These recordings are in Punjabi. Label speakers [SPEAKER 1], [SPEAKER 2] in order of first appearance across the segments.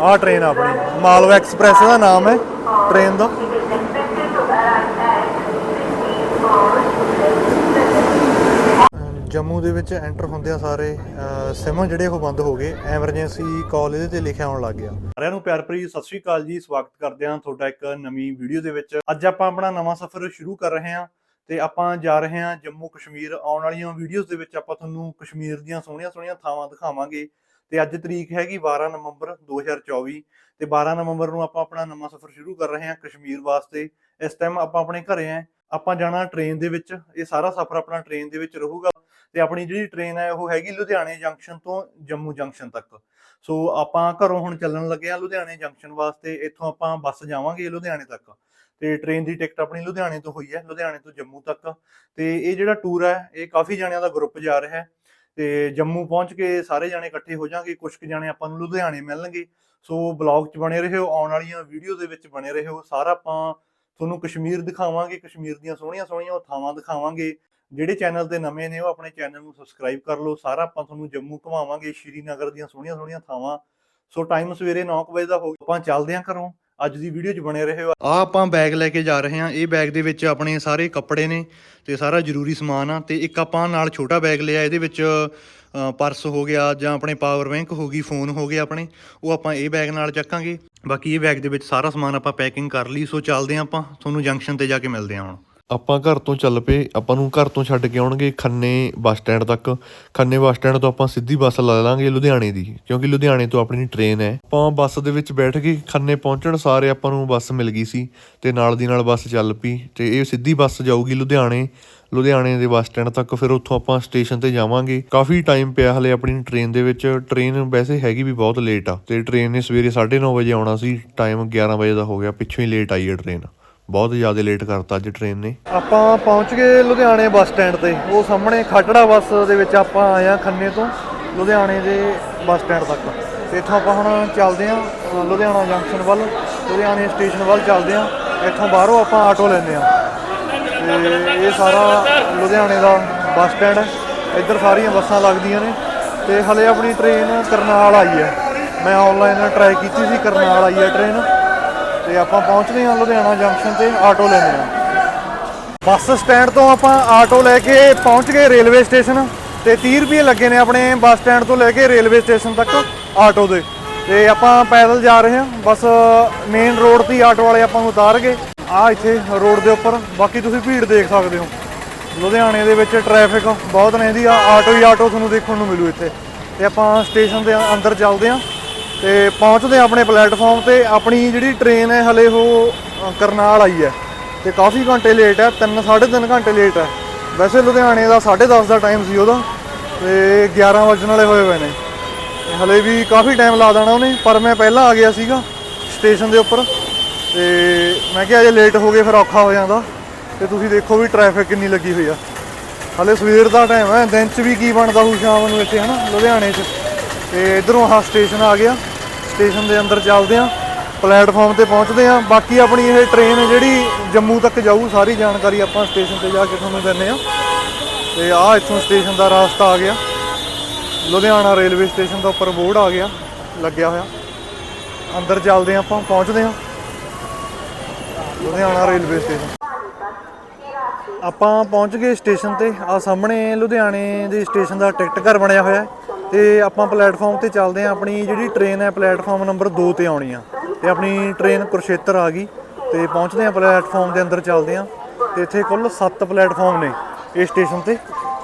[SPEAKER 1] ਆਹ ਟ੍ਰੇਨ ਆਪਣੀ। ਮਾਲਵਾ ਐਕਸਪ੍ਰੈਸ ਦਾ ਨਾਮ ਹੈ ਟ੍ਰੇਨ ਦਾ। ਜੰਮੂ ਦੇ ਵਿੱਚ ਐਂਟਰ ਹੁੰਦਿਆਂ ਸਾਰੇ ਸਿਮ ਜਿਹੜੇ ਉਹ ਬੰਦ ਹੋ ਗਏ। ਐਮਰਜੈਂਸੀ ਕਾਲ ਇਹਦੇ ਤੇ ਲਿਖਿਆ ਆਉਣ ਲੱਗ ਗਿਆ। ਸਾਰਿਆਂ ਨੂੰ ਪਿਆਰ ਭਰੀ ਸਤਿ ਸ਼੍ਰੀ ਅਕਾਲ ਜੀ। ਸਵਾਗਤ ਕਰਦੇ ਹਾਂ ਤੁਹਾਡਾ ਇੱਕ ਨਵੀਂ ਵੀਡੀਓ ਦੇ ਵਿੱਚ। ਅੱਜ ਆਪਾਂ ਆਪਣਾ ਨਵਾਂ ਸਫ਼ਰ ਸ਼ੁਰੂ ਕਰ ਰਹੇ ਹਾਂ ਤੇ ਆਪਾਂ ਜਾ ਰਹੇ ਹਾਂ ਜੰਮੂ ਕਸ਼ਮੀਰ ਆਉਣ ਵਾਲੀਆਂ ਵੀਡੀਓਜ਼ ਦੇ ਵਿੱਚ ਆਪਾਂ ਤੁਹਾਨੂੰ ਕਸ਼ਮੀਰ ਦੀਆਂ ਸੋਹਣੀਆਂ ਸੋਹਣੀਆਂ ਥਾਵਾਂ ਦਿਖਾਵਾਂਗੇ। ਤੇ ਅੱਜ ਤਰੀਕ ਹੈਗੀ 12 ਨਵੰਬਰ 2024 ਤੇ 12 ਨਵੰਬਰ ਨੂੰ ਆਪਾਂ ਆਪਣਾ ਨਵਾਂ ਸਫ਼ਰ ਸ਼ੁਰੂ ਕਰ ਰਹੇ ਹਾਂ ਕਸ਼ਮੀਰ ਵਾਸਤੇ। ਇਸ ਟਾਈਮ ਆਪਾਂ ਆਪਣੇ ਘਰੇ ਆਂ ਆਪਾਂ ਜਾਣਾ ਟ੍ਰੇਨ ਦੇ ਵਿੱਚ, ਇਹ ਸਾਰਾ ਸਫ਼ਰ ਆਪਣਾ ਟ੍ਰੇਨ ਦੇ ਵਿੱਚ ਰਹੂਗਾ ਤੇ ਆਪਣੀ ਜਿਹੜੀ ਟ੍ਰੇਨ ਹੈ ਉਹ ਹੈਗੀ ਲੁਧਿਆਣੇ ਜੰਕਸ਼ਨ ਤੋਂ ਜੰਮੂ ਜੰਕਸ਼ਨ ਤੱਕ। ਸੋ ਆਪਾਂ ਘਰੋਂ ਹੁਣ ਚੱਲਣ ਲੱਗੇ ਆ ਲੁਧਿਆਣੇ ਜੰਕਸ਼ਨ ਵਾਸਤੇ, ਇੱਥੋਂ ਆਪਾਂ ਬੱਸ ਜਾਵਾਂਗੇ ਲੁਧਿਆਣੇ ਤੱਕ। ਤੇ ਟ੍ਰੇਨ ਦੀ ਟਿਕਟ ਆਪਣੀ ਲੁਧਿਆਣੇ ਤੋਂ ਹੋਈ ਹੈ, ਲੁਧਿਆਣੇ ਤੋਂ ਜੰਮੂ ਤੱਕ। ਤੇ ਇਹ ਜਿਹੜਾ ਟੂਰ ਹੈ, ਇਹ ਕਾਫੀ ਜਣਿਆਂ ਦਾ ਗਰੁੱਪ ਜਾ ਰਿਹਾ ਹੈ। ਤੇ ਜੰਮੂ ਪਹੁੰਚ ਕੇ ਸਾਰੇ ਜਾਣੇ ਇਕੱਠੇ ਹੋ ਜਾਾਂਗੇ ਕੁਝ ਕੁ ਜਾਣੇ ਆਪਾਂ ਨੂੰ ਲੁਧਿਆਣੇ ਮਿਲਣਗੇ। ਸੋ ਬਲੌਗ 'ਚ ਬਣੇ ਰਹੋ, ਆਉਣ ਵਾਲੀਆਂ ਵੀਡੀਓ ਦੇ ਵਿੱਚ ਬਣੇ ਰਹੋ। ਸਾਰਾ ਆਪਾਂ ਤੁਹਾਨੂੰ ਕਸ਼ਮੀਰ ਦਿਖਾਵਾਂਗੇ, ਕਸ਼ਮੀਰ ਦੀਆਂ ਸੋਹਣੀਆਂ ਸੋਹਣੀਆਂ ਉਹ ਥਾਵਾਂ ਦਿਖਾਵਾਂਗੇ। ਜਿਹੜੇ ਚੈਨਲ ਤੇ ਨਵੇਂ ਨੇ, ਉਹ ਆਪਣੇ ਚੈਨਲ ਨੂੰ ਸਬਸਕ੍ਰਾਈਬ ਕਰ ਲਓ। ਸਾਰਾ ਆਪਾਂ ਤੁਹਾਨੂੰ ਜੰਮੂ ਘੁਮਾਵਾਂਗੇ, ਸ਼੍ਰੀਨਗਰ ਦੀਆਂ ਸੋਹਣੀਆਂ ਸੋਹਣੀਆਂ ਥਾਵਾਂ। ਸੋ ਟਾਈਮ ਸਵੇਰੇ 9 ਵਜੇ ਦਾ ਹੋ ਆਪਾਂ ਚੱਲਦੇ ਆਂ ਘਰੋਂ। ਅੱਜ ਦੀ ਵੀਡੀਓ 'ਚ ਬਣੇ ਰਹੇ। ਹੋ ਆ ਆਪਾਂ ਬੈਗ ਲੈ ਕੇ ਜਾ ਰਹੇ ਹਾਂ। ਇਹ ਬੈਗ ਦੇ ਵਿੱਚ ਆਪਣੇ ਸਾਰੇ ਕੱਪੜੇ ਨੇ ਤੇ ਸਾਰਾ ਜ਼ਰੂਰੀ ਸਮਾਨ ਆ। ਤੇ ਇੱਕ ਆਪਾਂ ਨਾਲ ਛੋਟਾ ਬੈਗ ਲਿਆ। ਇਹਦੇ ਵਿੱਚ ਪਰਸ ਹੋ ਗਿਆ ਜਾਂ ਆਪਣੇ ਪਾਵਰ ਬੈਂਕ ਹੋ ਗਈ ਫੋਨ ਹੋ ਗਿਆ ਆਪਣੇ। ਉਹ ਆਪਾਂ ਇਹ ਬੈਗ ਨਾਲ ਚੱਕਾਂਗੇ। ਬਾਕੀ ਇਹ ਬੈਗ ਦੇ ਵਿੱਚ ਸਾਰਾ ਸਮਾਨ ਆਪਾਂ ਪੈਕਿੰਗ ਕਰ ਲਈ। ਸੋ ਚੱਲਦੇ ਹਾਂ ਆਪਾਂ। ਤੁਹਾਨੂੰ ਜੰਕਸ਼ਨ ਤੇ ਜਾ ਕੇ ਮਿਲਦੇ ਹਾਂ ਹੁਣ।
[SPEAKER 2] ਆਪਾਂ ਘਰ ਤੋਂ ਚੱਲ ਪਏ, ਆਪਾਂ ਨੂੰ ਘਰ ਤੋਂ ਛੱਡ ਕੇ ਆਉਣਗੇ ਖੰਨੇ ਬੱਸ ਸਟੈਂਡ ਤੱਕ। ਖੰਨੇ ਬੱਸ ਸਟੈਂਡ ਤੋਂ ਆਪਾਂ ਸਿੱਧੀ ਬੱਸ ਲੈ ਲਾਂਗੇ ਲੁਧਿਆਣੇ ਦੀ, ਕਿਉਂਕਿ ਲੁਧਿਆਣੇ ਤੋਂ ਆਪਣੀ ਟ੍ਰੇਨ ਹੈ। ਆਪਾਂ ਬੱਸ ਦੇ ਵਿੱਚ ਬੈਠ ਕੇ ਖੰਨੇ ਪਹੁੰਚਣ, ਸਾਰੇ ਆਪਾਂ ਨੂੰ ਬੱਸ ਮਿਲ ਗਈ ਸੀ ਤੇ ਨਾਲ ਦੀ ਨਾਲ ਬੱਸ ਚੱਲ ਪਈ ਤੇ ਇਹ ਸਿੱਧੀ ਬੱਸ ਜਾਊਗੀ ਲੁਧਿਆਣੇ। ਲੁਧਿਆਣੇ ਦੇ ਬੱਸ ਸਟੈਂਡ ਤੱਕ ਫਿਰ ਉੱਥੋਂ ਆਪਾਂ ਸਟੇਸ਼ਨ ਤੇ ਜਾਵਾਂਗੇ। ਕਾਫੀ ਟਾਈਮ ਪਿਆ ਹਲੇ ਆਪਣੀ ਟ੍ਰੇਨ ਦੇ ਵਿੱਚ। ਟ੍ਰੇਨ ਵੈਸੇ ਹੈਗੀ ਵੀ ਬਹੁਤ ਲੇਟ ਆ ਤੇ ਟ੍ਰੇਨ ਨੇ ਸਵੇਰੇ 9:30 ਵਜੇ ਆਉਣਾ ਸੀ ਟਾਈਮ 11 ਵਜੇ ਦਾ ਹੋ ਗਿਆ, ਪਿੱਛੋਂ ਹੀ ਲੇਟ ਆਈ ਹੈ ਟ੍ਰੇਨ ਬਹੁਤ ਜ਼ਿਆਦਾ ਲੇਟ ਕਰਤਾ ਅੱਜ ਟ੍ਰੇਨ ਨੇ।
[SPEAKER 1] ਆਪਾਂ ਪਹੁੰਚ ਗਏ ਲੁਧਿਆਣੇ ਬੱਸ ਸਟੈਂਡ ਤੇ। ਉਹ ਸਾਹਮਣੇ ਖਟੜਾ ਬੱਸ ਦੇ ਵਿੱਚ ਆਪਾਂ ਆਏ ਆ ਖੰਨੇ ਤੋਂ, ਲੁਧਿਆਣੇ ਦੇ ਬੱਸ ਸਟੈਂਡ ਤੱਕ। ਤੇ ਇੱਥੋਂ ਆਪਾਂ ਹੁਣ ਚੱਲਦੇ ਆ ਲੁਧਿਆਣਾ ਜੰਕਸ਼ਨ ਵੱਲ, ਲੁਧਿਆਣੇ ਸਟੇਸ਼ਨ ਵੱਲ ਚੱਲਦੇ ਆ ਇੱਥੋਂ ਬਾਹਰੋਂ ਆਪਾਂ ਆਟੋ ਲੈਂਦੇ ਆ ਤੇ ਇਹ ਸਾਰਾ ਲੁਧਿਆਣੇ ਦਾ ਬੱਸ ਸਟੈਂਡ ਹੈ। ਇੱਧਰ ਸਾਰੀਆਂ ਬੱਸਾਂ ਲੱਗਦੀਆਂ ਨੇ। ਤੇ ਹਲੇ ਆਪਣੀ ਟ੍ਰੇਨ ਕਰਨਾਲ ਆਈ ਹੈ। ਮੈਂ ਆਨਲਾਈਨ ਟਰਾਈ ਕੀਤੀ ਸੀ, ਕਰਨਾਲ ਆਈ ਹੈ ਟ੍ਰੇਨ ਤੇ ਆਪਾਂ ਪਹੁੰਚਦੇ ਹਾਂ ਲੁਧਿਆਣਾ ਜੰਕਸ਼ਨ ਤੇ ਆਟੋ ਲੈਂਦੇ ਹਾਂ ਬੱਸ ਸਟੈਂਡ ਤੋਂ ਆਪਾਂ ਆਟੋ ਲੈ ਕੇ ਪਹੁੰਚ ਗਏ ਰੇਲਵੇ ਸਟੇਸ਼ਨ ਤੇ 30 ਰੁਪਏ ਲੱਗੇ ਨੇ ਆਪਣੇ ਬੱਸ ਸਟੈਂਡ ਤੋਂ ਲੈ ਕੇ ਰੇਲਵੇ ਸਟੇਸ਼ਨ ਤੱਕ ਆਟੋ ਦੇ। ਤੇ ਆਪਾਂ ਪੈਦਲ ਜਾ ਰਹੇ ਹਾਂ, ਬਸ ਮੇਨ ਰੋਡ ਤੇ ਹੀ ਆਟੋ ਵਾਲੇ ਆਪਾਂ ਨੂੰ ਉਤਾਰ ਗਏ। ਆ ਇੱਥੇ ਰੋਡ ਦੇ ਉੱਪਰ, ਬਾਕੀ ਤੁਸੀਂ ਭੀੜ ਦੇਖ ਸਕਦੇ ਹੋ। ਲੁਧਿਆਣੇ ਦੇ ਵਿੱਚ ਟ੍ਰੈਫਿਕ ਬਹੁਤ ਰਹਿੰਦੀ ਆ, ਆਟੋ ਹੀ ਆਟੋ ਤੁਹਾਨੂੰ ਦੇਖਣ ਨੂੰ ਮਿਲੂ ਇੱਥੇ। ਤੇ ਆਪਾਂ ਸਟੇਸ਼ਨ ਦੇ ਅੰਦਰ ਚੱਲਦੇ ਹਾਂ। ਤੇ ਪਹੁੰਚਦੇ ਹਾਂ ਆਪਣੇ ਪਲੇਟਫਾਰਮ ਤੇ। ਆਪਣੀ ਜਿਹੜੀ ਟ੍ਰੇਨ ਹੈ, ਹਲੇ ਉਹ ਕਰਨਾਲ ਆਈ ਹੈ ਤੇ ਕਾਫੀ ਘੰਟੇ ਲੇਟ ਹੈ 3 3.5 ਘੰਟੇ ਲੇਟ ਹੈ। ਵੈਸੇ ਲੁਧਿਆਣੇ ਦਾ 10:30 ਦਾ ਟਾਈਮ ਸੀ ਉਹਦਾ ਤੇ 11 ਵਜਣ ਵਾਲੇ ਹੋਏ ਹੋਏ ਨੇ। ਹਲੇ ਵੀ ਕਾਫੀ ਟਾਈਮ ਲਾ ਦੇਣਾ ਉਹਨੇ, ਪਰ ਮੈਂ ਪਹਿਲਾਂ ਆ ਗਿਆ ਸੀਗਾ ਸਟੇਸ਼ਨ ਦੇ ਉੱਪਰ ਤੇ ਮੈਂ ਕਿਹਾ ਜੇ ਲੇਟ ਹੋ ਗਏ ਫਿਰ ਔਖਾ ਹੋ ਜਾਂਦਾ। ਤੇ ਤੁਸੀਂ ਦੇਖੋ ਵੀ ਟ੍ਰੈਫਿਕ ਕਿੰਨੀ ਲੱਗੀ ਹੋਈ ਆ। ਹਲੇ ਸਵੇਰ ਦਾ ਟਾਈਮ ਹੈ, ਦਿਨ 'ਚ ਵੀ ਕੀ ਬਣਦਾ ਹੋਊ, ਸ਼ਾਮ ਨੂੰ ਇੱਥੇ, ਹਨਾ, ਲੁਧਿਆਣੇ 'ਚ। ਤੇ ਇਧਰੋਂ ਆਹ ਸਟੇਸ਼ਨ ਆ ਗਿਆ। ਸਟੇਸ਼ਨ ਦੇ ਅੰਦਰ ਚੱਲਦੇ ਆ ਪਲੇਟਫਾਰਮ ਤੇ ਪਹੁੰਚਦੇ ਆ ਬਾਕੀ ਆਪਣੀ ਇਹ ਟ੍ਰੇਨ ਜਿਹੜੀ ਜੰਮੂ ਤੱਕ ਜਾਊ, ਸਾਰੀ ਜਾਣਕਾਰੀ ਆਪਾਂ ਸਟੇਸ਼ਨ ਤੇ ਜਾ ਕੇ ਤੁਹਾਨੂੰ ਦਿੰਨੇ ਆ ਤੇ ਆਹ ਇੱਥੋਂ ਸਟੇਸ਼ਨ ਦਾ ਰਾਸਤਾ ਆ ਗਿਆ। ਲੁਧਿਆਣਾ ਰੇਲਵੇ ਸਟੇਸ਼ਨ ਦਾ ਉੱਪਰ ਬੋਰਡ ਆ ਗਿਆ, ਲੱਗਿਆ ਹੋਇਆ। ਅੰਦਰ ਚੱਲਦੇ ਆ ਆਪਾਂ, ਪਹੁੰਚਦੇ ਆ ਲੁਧਿਆਣਾ ਰੇਲਵੇ ਸਟੇਸ਼ਨ ਆਪਾਂ ਪਹੁੰਚ ਗਏ ਸਟੇਸ਼ਨ ਤੇ। ਆ ਸਾਹਮਣੇ ਲੁਧਿਆਣੇ ਦੇ ਸਟੇਸ਼ਨ ਦਾ ਟਿਕਟ ਘਰ ਬਣਿਆ ਹੋਇਆ ਹੈ। ਤੇ ਆਪਾਂ ਪਲੇਟਫਾਰਮ ਤੇ ਚੱਲਦੇ ਆ ਆਪਣੀ ਜਿਹੜੀ ਟ੍ਰੇਨ ਹੈ, ਪਲੇਟਫਾਰਮ ਨੰਬਰ 2 ਤੇ ਆਉਣੀ ਆ। ਤੇ ਆਪਣੀ ਟ੍ਰੇਨ ਕੁਰਸ਼ੇਤਰ ਆ ਗਈ। ਤੇ ਪਹੁੰਚਦੇ ਆ ਪਲੇਟਫਾਰਮ ਦੇ ਅੰਦਰ ਚੱਲਦੇ ਆ ਤੇ ਇੱਥੇ ਕੁੱਲ 7 ਪਲੇਟਫਾਰਮ ਨੇ ਇਸ ਸਟੇਸ਼ਨ ਤੇ।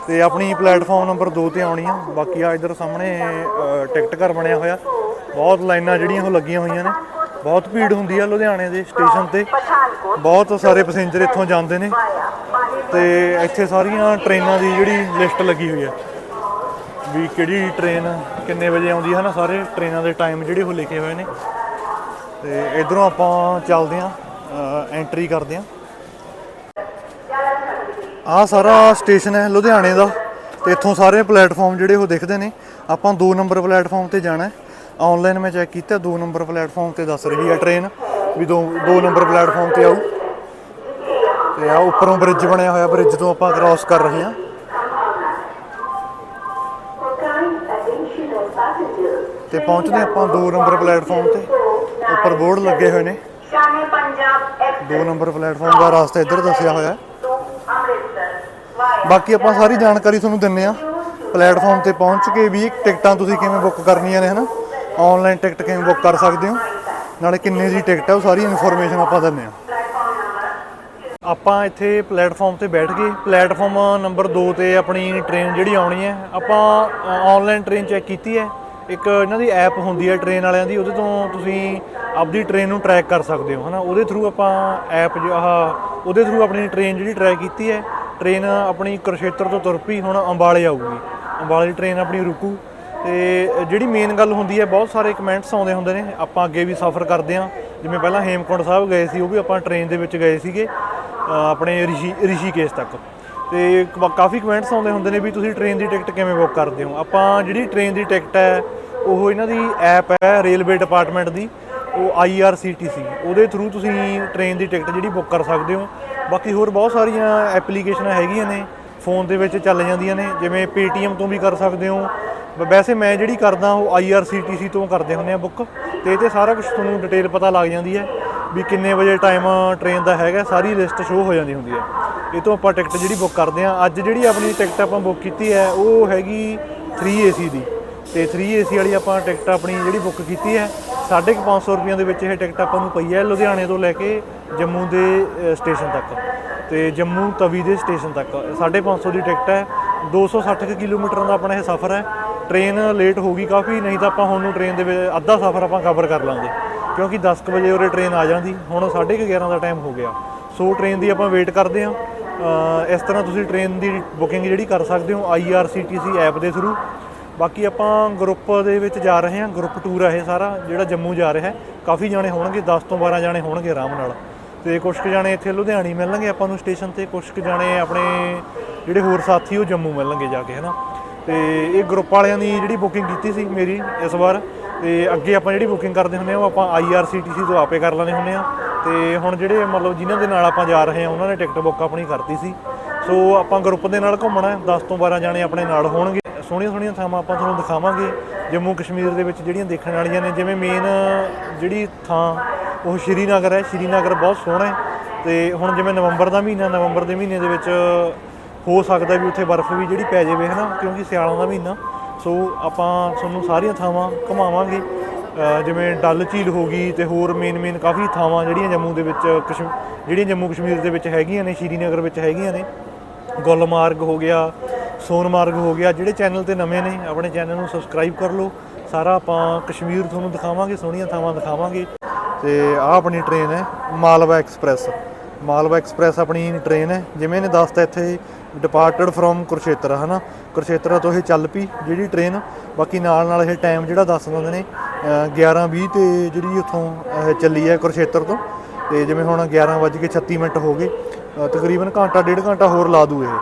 [SPEAKER 1] ਤੇ ਆਪਣੀ ਪਲੇਟਫਾਰਮ ਨੰਬਰ 2 ਤੇ ਆਉਣੀ ਆ। ਬਾਕੀ ਆ ਇਧਰ ਸਾਹਮਣੇ ਟਿਕਟ ਘਰ ਬਣਿਆ ਹੋਇਆ। ਬਹੁਤ ਲਾਈਨਾਂ ਜਿਹੜੀਆਂ ਉਹ ਲੱਗੀਆਂ ਹੋਈਆਂ ਨੇ। ਬਹੁਤ ਭੀੜ ਹੁੰਦੀ ਆ ਲੁਧਿਆਣੇ ਦੇ ਸਟੇਸ਼ਨ ਤੇ। ਬਹੁਤ ਸਾਰੇ ਪੈਸੇਂਜਰ ਇੱਥੋਂ ਜਾਂਦੇ ਨੇ। ਤੇ ਇੱਥੇ ਸਾਰੀਆਂ ਟ੍ਰੇਨਾਂ ਦੀ ਜਿਹੜੀ ਲਿਸਟ ਲੱਗੀ ਹੋਈ ਹੈ ਵੀ ਕਿਹੜੀ ਟ੍ਰੇਨ ਕਿੰਨੇ ਵਜੇ ਆਉਂਦੀ ਹੈ ਨਾ, ਸਾਰੇ ਟ੍ਰੇਨਾਂ ਦੇ ਟਾਈਮ ਜਿਹੜੇ ਉਹ ਲਿਖੇ ਹੋਏ ਨੇ। ਤੇ ਇਧਰੋਂ ਆਪਾਂ ਚੱਲਦੇ ਆਂ ਐਂਟਰੀ ਕਰਦੇ ਆਂ ਆਹ ਸਾਰਾ ਸਟੇਸ਼ਨ ਹੈ ਲੁਧਿਆਣੇ ਦਾ ਤੇ ਇੱਥੋਂ ਸਾਰੇ ਪਲੇਟਫਾਰਮ ਜਿਹੜੇ ਉਹ ਦਿਖਦੇ ਨੇ। ਆਪਾਂ 2 ਨੰਬਰ ਪਲੇਟਫਾਰਮ ਤੇ ਜਾਣਾ ਹੈ। ਆਨਲਾਈਨ ਮੈਂ ਚੈੱਕ ਕੀਤਾ 2 ਨੰਬਰ ਪਲੇਟਫਾਰਮ ਤੇ ਦੱਸ ਰਹੀ ਹੈ ਟ੍ਰੇਨ ਵੀ 2 2 ਨੰਬਰ ਪਲੇਟਫਾਰਮ ਤੇ ਆਉ ਤੇ ਆ ਉੱਪਰੋਂ ਬ੍ਰਿਜ ਬਣਿਆ ਹੋਇਆ ਬ੍ਰਿਜ ਤੋਂ ਆਪਾਂ ਕ੍ਰਾਸ ਕਰ ਰਹੇ ਹਾਂ। ਤੇ ਪਹੁੰਚਦੇ ਆਪਾਂ 2 ਨੰਬਰ ਪਲੇਟਫਾਰਮ ਤੇ। ਉੱਪਰ ਬੋਰਡ ਲੱਗੇ ਹੋਏ ਨੇ।
[SPEAKER 3] Shan-e Punjab Express
[SPEAKER 1] 2 number platform ਦਾ ਰਸਤਾ ਇੱਧਰ ਦੱਸਿਆ ਹੋਇਆ ਹੈ। ਬਾਕੀ ਆਪਾਂ ਸਾਰੀ ਜਾਣਕਾਰੀ ਤੁਹਾਨੂੰ ਦਿੰਨੇ ਆ ਪਲੇਟਫਾਰਮ ਤੇ ਪਹੁੰਚ ਕੇ ਵੀ ਟਿਕਟਾਂ ਤੁਸੀਂ ਕਿਵੇਂ ਬੁੱਕ ਕਰਨੀਆਂ ਨੇ, ਹਨਾ? ਆਨਲਾਈਨ ਟਿਕਟ ਕਿਵੇਂ ਬੁੱਕ ਕਰ ਸਕਦੇ ਹੋ? ਨਾਲੇ ਕਿੰਨੇ ਦੀ ਟਿਕਟ ਹੈ, ਉਹ ਸਾਰੀ ਇਨਫੋਰਮੇਸ਼ਨ ਆਪਾਂ ਦਿੰਨੇ ਆ ਆਪਾਂ ਇੱਥੇ ਪਲੇਟਫਾਰਮ ਤੇ ਬੈਠ ਗਏ। ਪਲੇਟਫਾਰਮ ਨੰਬਰ 2 ਤੇ ਆਪਣੀ ਟ੍ਰੇਨ ਜਿਹੜੀ ਆਉਣੀ ਹੈ, ਆਪਾਂ ਆਨਲਾਈਨ ਟ੍ਰੇਨ ਚੈੱਕ ਕੀਤੀ ਹੈ। ਇੱਕ ਇਹਨਾਂ ਦੀ ਐਪ ਹੁੰਦੀ ਹੈ ਟ੍ਰੇਨ ਵਾਲਿਆਂ ਦੀ, ਉਹਦੇ ਤੋਂ ਤੁਸੀਂ ਆਪਦੀ ਟ੍ਰੇਨ ਨੂੰ ਟਰੈਕ ਕਰ ਸਕਦੇ ਹੋ, ਹਨਾ? ਉਹਦੇ ਥਰੂ ਆਪਾਂ ਐਪ ਜੋ, ਆਹ, ਉਹਦੇ ਥਰੂ ਆਪਣੀ ਟ੍ਰੇਨ ਜਿਹੜੀ ਟਰੈਕ ਕੀਤੀ ਹੈ ਟ੍ਰੇਨ ਆਪਣੀ ਕੁਰਸ਼ੇਤਰ ਤੋਂ ਤੁਰ ਪਈ, ਹੁਣ ਅੰਬਾਲੇ ਆਊਗੀ। ਅੰਬਾਲੇ ਦੀ ਟ੍ਰੇਨ ਆਪਣੀ ਰੁਕੂ। ਤੇ ਜਿਹੜੀ ਮੇਨ ਗੱਲ ਹੁੰਦੀ ਹੈ, ਬਹੁਤ ਸਾਰੇ ਕਮੈਂਟਸ ਆਉਂਦੇ ਹੁੰਦੇ ਨੇ, ਆਪਾਂ ਅੱਗੇ ਵੀ ਸਫ਼ਰ ਕਰਦੇ ਹਾਂ। ਜਿਵੇਂ ਪਹਿਲਾਂ ਹੇਮਕੁੰਟ ਸਾਹਿਬ ਗਏ ਸੀ, ਉਹ ਵੀ ਆਪਾਂ ਟ੍ਰੇਨ ਦੇ ਵਿੱਚ ਗਏ ਸੀਗੇ ਆਪਣੇ ਰਿਸ਼ੀ, ਰਿਸ਼ੀਕੇਸ਼ ਤੱਕ। ਤੇ ਕ- ਕਾਫੀ ਕਮੈਂਟਸ ਆਉਂਦੇ ਹੁੰਦੇ ਨੇ ਵੀ ਤੁਸੀਂ ਟ੍ਰੇਨ ਦੀ ਟਿਕਟ ਕਿਵੇਂ ਬੁੱਕ ਕਰਦੇ ਹੋ? ਆਪਾਂ ਜਿਹੜੀ ਟ੍ਰੇਨ ਦੀ ਟਿਕਟ ਹੈ, ਉਹ ਇਹਨਾਂ ਦੀ ਐਪ ਹੈ ਰੇਲਵੇ ਡਿਪਾਰਟਮੈਂਟ ਦੀ, ਉਹ IRCTC ਉਹਦੇ ਥਰੂ ਤੁਸੀਂ ਟ੍ਰੇਨ ਦੀ ਟਿਕਟ ਜਿਹੜੀ ਬੁੱਕ ਕਰ ਸਕਦੇ ਹੋ। ਬਾਕੀ ਹੋਰ ਬਹੁਤ ਸਾਰੀਆਂ ਐਪਲੀਕੇਸ਼ਨਾਂ ਹੈਗੀਆਂ ਨੇ ਫੋਨ ਦੇ ਵਿੱਚ ਚੱਲ ਜਾਂਦੀਆਂ ਨੇ, ਜਿਵੇਂ Paytm ਤੋਂ ਵੀ ਕਰ ਸਕਦੇ ਹੋ। ਵੈਸੇ ਮੈਂ ਜਿਹੜੀ ਕਰਦਾ, ਉਹ IRCTC ਤੋਂ ਕਰਦੇ ਹੁੰਦੇ ਆ ਬੁੱਕ ਤੇ ਇਹ ਤੇ ਸਾਰਾ ਕੁਝ ਤੁਹਾਨੂੰ ਡਿਟੇਲ ਪਤਾ ਲੱਗ ਜਾਂਦੀ ਹੈ। ਵੀ ਕਿੰਨੇ ਵਜੇ ਟਾਈਮ ਟ੍ਰੇਨ ਦਾ ਹੈਗਾ, ਸਾਰੀ ਲਿਸਟ ਸ਼ੋ ਹੋ ਜਾਂਦੀ ਹੁੰਦੀ ਹੈ। ਇਹ ਤੋਂ ਆਪਾਂ ਟਿਕਟ ਜਿਹੜੀ ਬੁੱਕ ਕਰਦੇ ਆ ਅੱਜ ਜਿਹੜੀ ਆਪਣੀ ਟਿਕਟ ਆਪਾਂ ਬੁੱਕ ਕੀਤੀ ਹੈ, ਉਹ ਹੈਗੀ 3AC ਦੀ। ਤੇ 3AC ਵਾਲੀ ਆਪਾਂ ਟਿਕਟ ਆਪਣੀ ਜਿਹੜੀ ਬੁੱਕ ਕੀਤੀ ਹੈ 550 ਰੁਪਈਆਂ ਦੇ ਵਿੱਚ ਇਹ ਟਿਕਟ ਆਪਾਂ ਨੂੰ ਪਈ ਹੈ ਲੁਧਿਆਣੇ ਤੋਂ ਲੈ ਕੇ ਜੰਮੂ ਦੇ ਸਟੇਸ਼ਨ ਤੱਕ। ਤੇ ਜੰਮੂ ਤਵੀ ਦੇ ਸਟੇਸ਼ਨ ਤੱਕ। 550 ਦੀ ਟਿਕਟ ਹੈ 260 ਕੁ ਕਿਲੋਮੀਟਰ ਦਾ ਆਪਣਾ ਇਹ ਸਫ਼ਰ ਹੈ। ਟ੍ਰੇਨ ਲੇਟ ਹੋ ਗਈ ਕਾਫੀ, ਨਹੀਂ ਤਾਂ ਆਪਾਂ ਹੁਣ ਨੂੰ ਟ੍ਰੇਨ ਦੇ ਵਿੱਚ ਅੱਧਾ ਸਫ਼ਰ ਆਪਾਂ ਕਵਰ ਕਰ ਲਾਂਗੇ। ਕਿਉਂਕਿ 10 ਕੁ ਵਜੇ ਉਰੇ ਟ੍ਰੇਨ ਆ ਜਾਂਦੀ, ਹੁਣ 11:30 ਦਾ ਟਾਈਮ ਹੋ ਗਿਆ। ਸੋ ਟ੍ਰੇਨ ਦੀ ਆਪਾਂ ਵੇਟ ਕਰਦੇ ਹਾਂ। ਇਸ ਤਰ੍ਹਾਂ ਤੁਸੀਂ ਟ੍ਰੇਨ ਦੀ ਬੁਕਿੰਗ ਜਿਹੜੀ ਕਰ ਸਕਦੇ ਹੋ IRCTC ਐਪ ਦੇ ਥਰੂ ਬਾਕੀ ਆਪਾਂ ਗਰੁੱਪ ਦੇ ਵਿੱਚ ਜਾ ਰਹੇ ਹਾਂ ਗਰੁੱਪ ਟੂਰ ਹੈ ਇਹ ਸਾਰਾ, ਜਿਹੜਾ ਜੰਮੂ ਜਾ ਰਿਹਾ ਹੈ। ਕਾਫੀ ਜਾਣੇ ਹੋਣਗੇ 10 ਤੋਂ 12 ਜਾਣੇ ਹੋਣਗੇ ਆਰਾਮ ਨਾਲ। ਤੇ ਕੁਝ ਕੁ ਜਾਣੇ ਇੱਥੇ ਲੁਧਿਆਣੀ ਮਿਲਣਗੇ ਆਪਾਂ ਨੂੰ ਸਟੇਸ਼ਨ ਤੇ ਕੁਝ ਕੁ ਜਾਣੇ ਆਪਣੇ ਜਿਹੜੇ ਹੋਰ ਸਾਥੀ ਉਹ ਜੰਮੂ ਮਿਲਣਗੇ ਜਾ ਕੇ, ਹਨਾ। ਤੇ ਇਹ ਗਰੁੱਪ ਵਾਲਿਆਂ ਦੀ ਜਿਹੜੀ ਬੁਕਿੰਗ ਕੀਤੀ ਸੀ ਮੇਰੀ ਇਸ ਵਾਰ ਤੇ ਅੱਗੇ ਆਪਾਂ ਜਿਹੜੀ ਬੁਕਿੰਗ ਕਰਦੇ ਹੁੰਦੇ ਆ ਉਹ ਆਪਾਂ IRCTC ਤੋਂ ਆਪੇ ਕਰ ਲੈਂਦੇ ਹੁੰਦੇ ਆ ਤੇ ਹੁਣ ਜਿਹੜੇ ਮਤਲਬ ਜਿਨ੍ਹਾਂ ਦੇ ਨਾਲ ਆਪਾਂ ਜਾ ਰਹੇ ਹਾਂ, ਉਹਨਾਂ ਨੇ ਟਿਕਟ ਬੁੱਕ ਆਪਣੀ ਕਰਤੀ ਸੀ। ਸੋ ਆਪਾਂ ਗਰੁੱਪ ਦੇ ਨਾਲ ਘੁੰਮਣਾ ਹੈ 10 ਤੋਂ 12 ਜਾਣੇ ਆਪਣੇ ਨਾਲ ਹੋਣਗੇ। ਸੋਹਣੀਆਂ ਸੋਹਣੀਆਂ ਥਾਵਾਂ ਆਪਾਂ ਤੁਹਾਨੂੰ ਦਿਖਾਵਾਂਗੇ। ਜੰਮੂ ਕਸ਼ਮੀਰ ਦੇ ਵਿੱਚ ਜਿਹੜੀਆਂ ਦੇਖਣ ਵਾਲੀਆਂ ਨੇ, ਜਿਵੇਂ ਮੇਨ ਜਿਹੜੀ ਥਾਂ, ਉਹ ਸ਼੍ਰੀਨਗਰ ਹੈ। ਸ਼੍ਰੀਨਗਰ ਬਹੁਤ ਸੋਹਣਾ ਹੈ। ਤੇ ਹੁਣ ਜਿਵੇਂ ਨਵੰਬਰ ਦਾ ਮਹੀਨਾ, ਨਵੰਬਰ ਦੇ ਮਹੀਨੇ ਦੇ ਵਿੱਚ ਹੋ ਸਕਦਾ ਵੀ ਉੱਥੇ ਬਰਫ਼ ਵੀ ਜਿਹੜੀ ਪੈ ਜਾਵੇ ਹਨਾ ਕਿਉਂਕਿ ਸਿਆਲਾਂ ਦਾ ਮਹੀਨਾ। ਸੋ ਆਪਾਂ ਤੁਹਾਨੂੰ ਸਾਰੀਆਂ ਥਾਵਾਂ ਘੁਮਾਵਾਂਗੇ। ਜਿਵੇਂ ਡੱਲ ਝੀਲ ਹੋ ਗਈ ਤੇ ਹੋਰ ਮੇਨ ਮੇਨ ਕਾਫੀ ਥਾਵਾਂ ਜਿਹੜੀਆਂ ਜੰਮੂ ਦੇ ਵਿੱਚ ਕਸ਼ਮ, ਜਿਹੜੀਆਂ ਜੰਮੂ ਕਸ਼ਮੀਰ ਦੇ ਵਿੱਚ ਹੈਗੀਆਂ ਨੇ ਸ਼੍ਰੀਨਗਰ ਵਿੱਚ ਹੈਗੀਆਂ ਨੇ। ਗੁਲਮਾਰਗ ਹੋ ਗਿਆ ਸੋਨਮਾਰਗ ਹੋ ਗਿਆ, ਜਿਹੜੇ ਚੈਨਲ ਤੇ ਨਵੇਂ ਨੇ, ਆਪਣੇ ਚੈਨਲ ਨੂੰ ਸਬਸਕ੍ਰਾਈਬ ਕਰ ਲਓ। ਸਾਰਾ ਆਪਾਂ ਕਸ਼ਮੀਰ ਤੁਹਾਨੂੰ ਦਿਖਾਵਾਂਗੇ, ਸੋਹਣੀਆਂ ਥਾਵਾਂ ਦਿਖਾਵਾਂਗੇ। ਤੇ ਆਹ ਆਪਣੀ ਟ੍ਰੇਨ ਹੈ, ਮਾਲਵਾ ਐਕਸਪ੍ਰੈਸ। ਮਾਲਵਾ ਐਕਸਪ੍ਰੈਸ ਆਪਣੀ ਟ੍ਰੇਨ ਹੈ, ਜਿਵੇਂ ਇਹਨੇ ਦੱਸਤਾ ਇੱਥੇ ਡਿਪਾਰਟਡ ਫਰੋਮ ਕੁਰਸ਼ੇਤਰ ਹਨਾ? ਕੁਰਸ਼ੇਤਰਾ ਤੋਂ ਇਹ ਚੱਲ ਪਈ ਜਿਹੜੀ ਟ੍ਰੇਨ ਬਾਕੀ ਨਾਲ ਨਾਲ ਇਹ ਟਾਈਮ ਜਿਹੜਾ ਦੱਸ ਦਿੰਦੇ ਨੇ 11:20 ਤੇ ਜਿਹੜੀ ਉੱਥੋਂ ਇਹ ਚੱਲੀ ਹੈ ਕੁਰਸ਼ੇਤਰ ਤੋਂ, ਤੇ ਜਿਵੇਂ ਹੁਣ 11:36 ਮਿੰਟ ਹੋ ਗਏ ਤਕਰੀਬਨ ਘੰਟਾ, ਡੇਢ ਘੰਟਾ ਹੋਰ ਲਾ ਦੂ ਇਹ।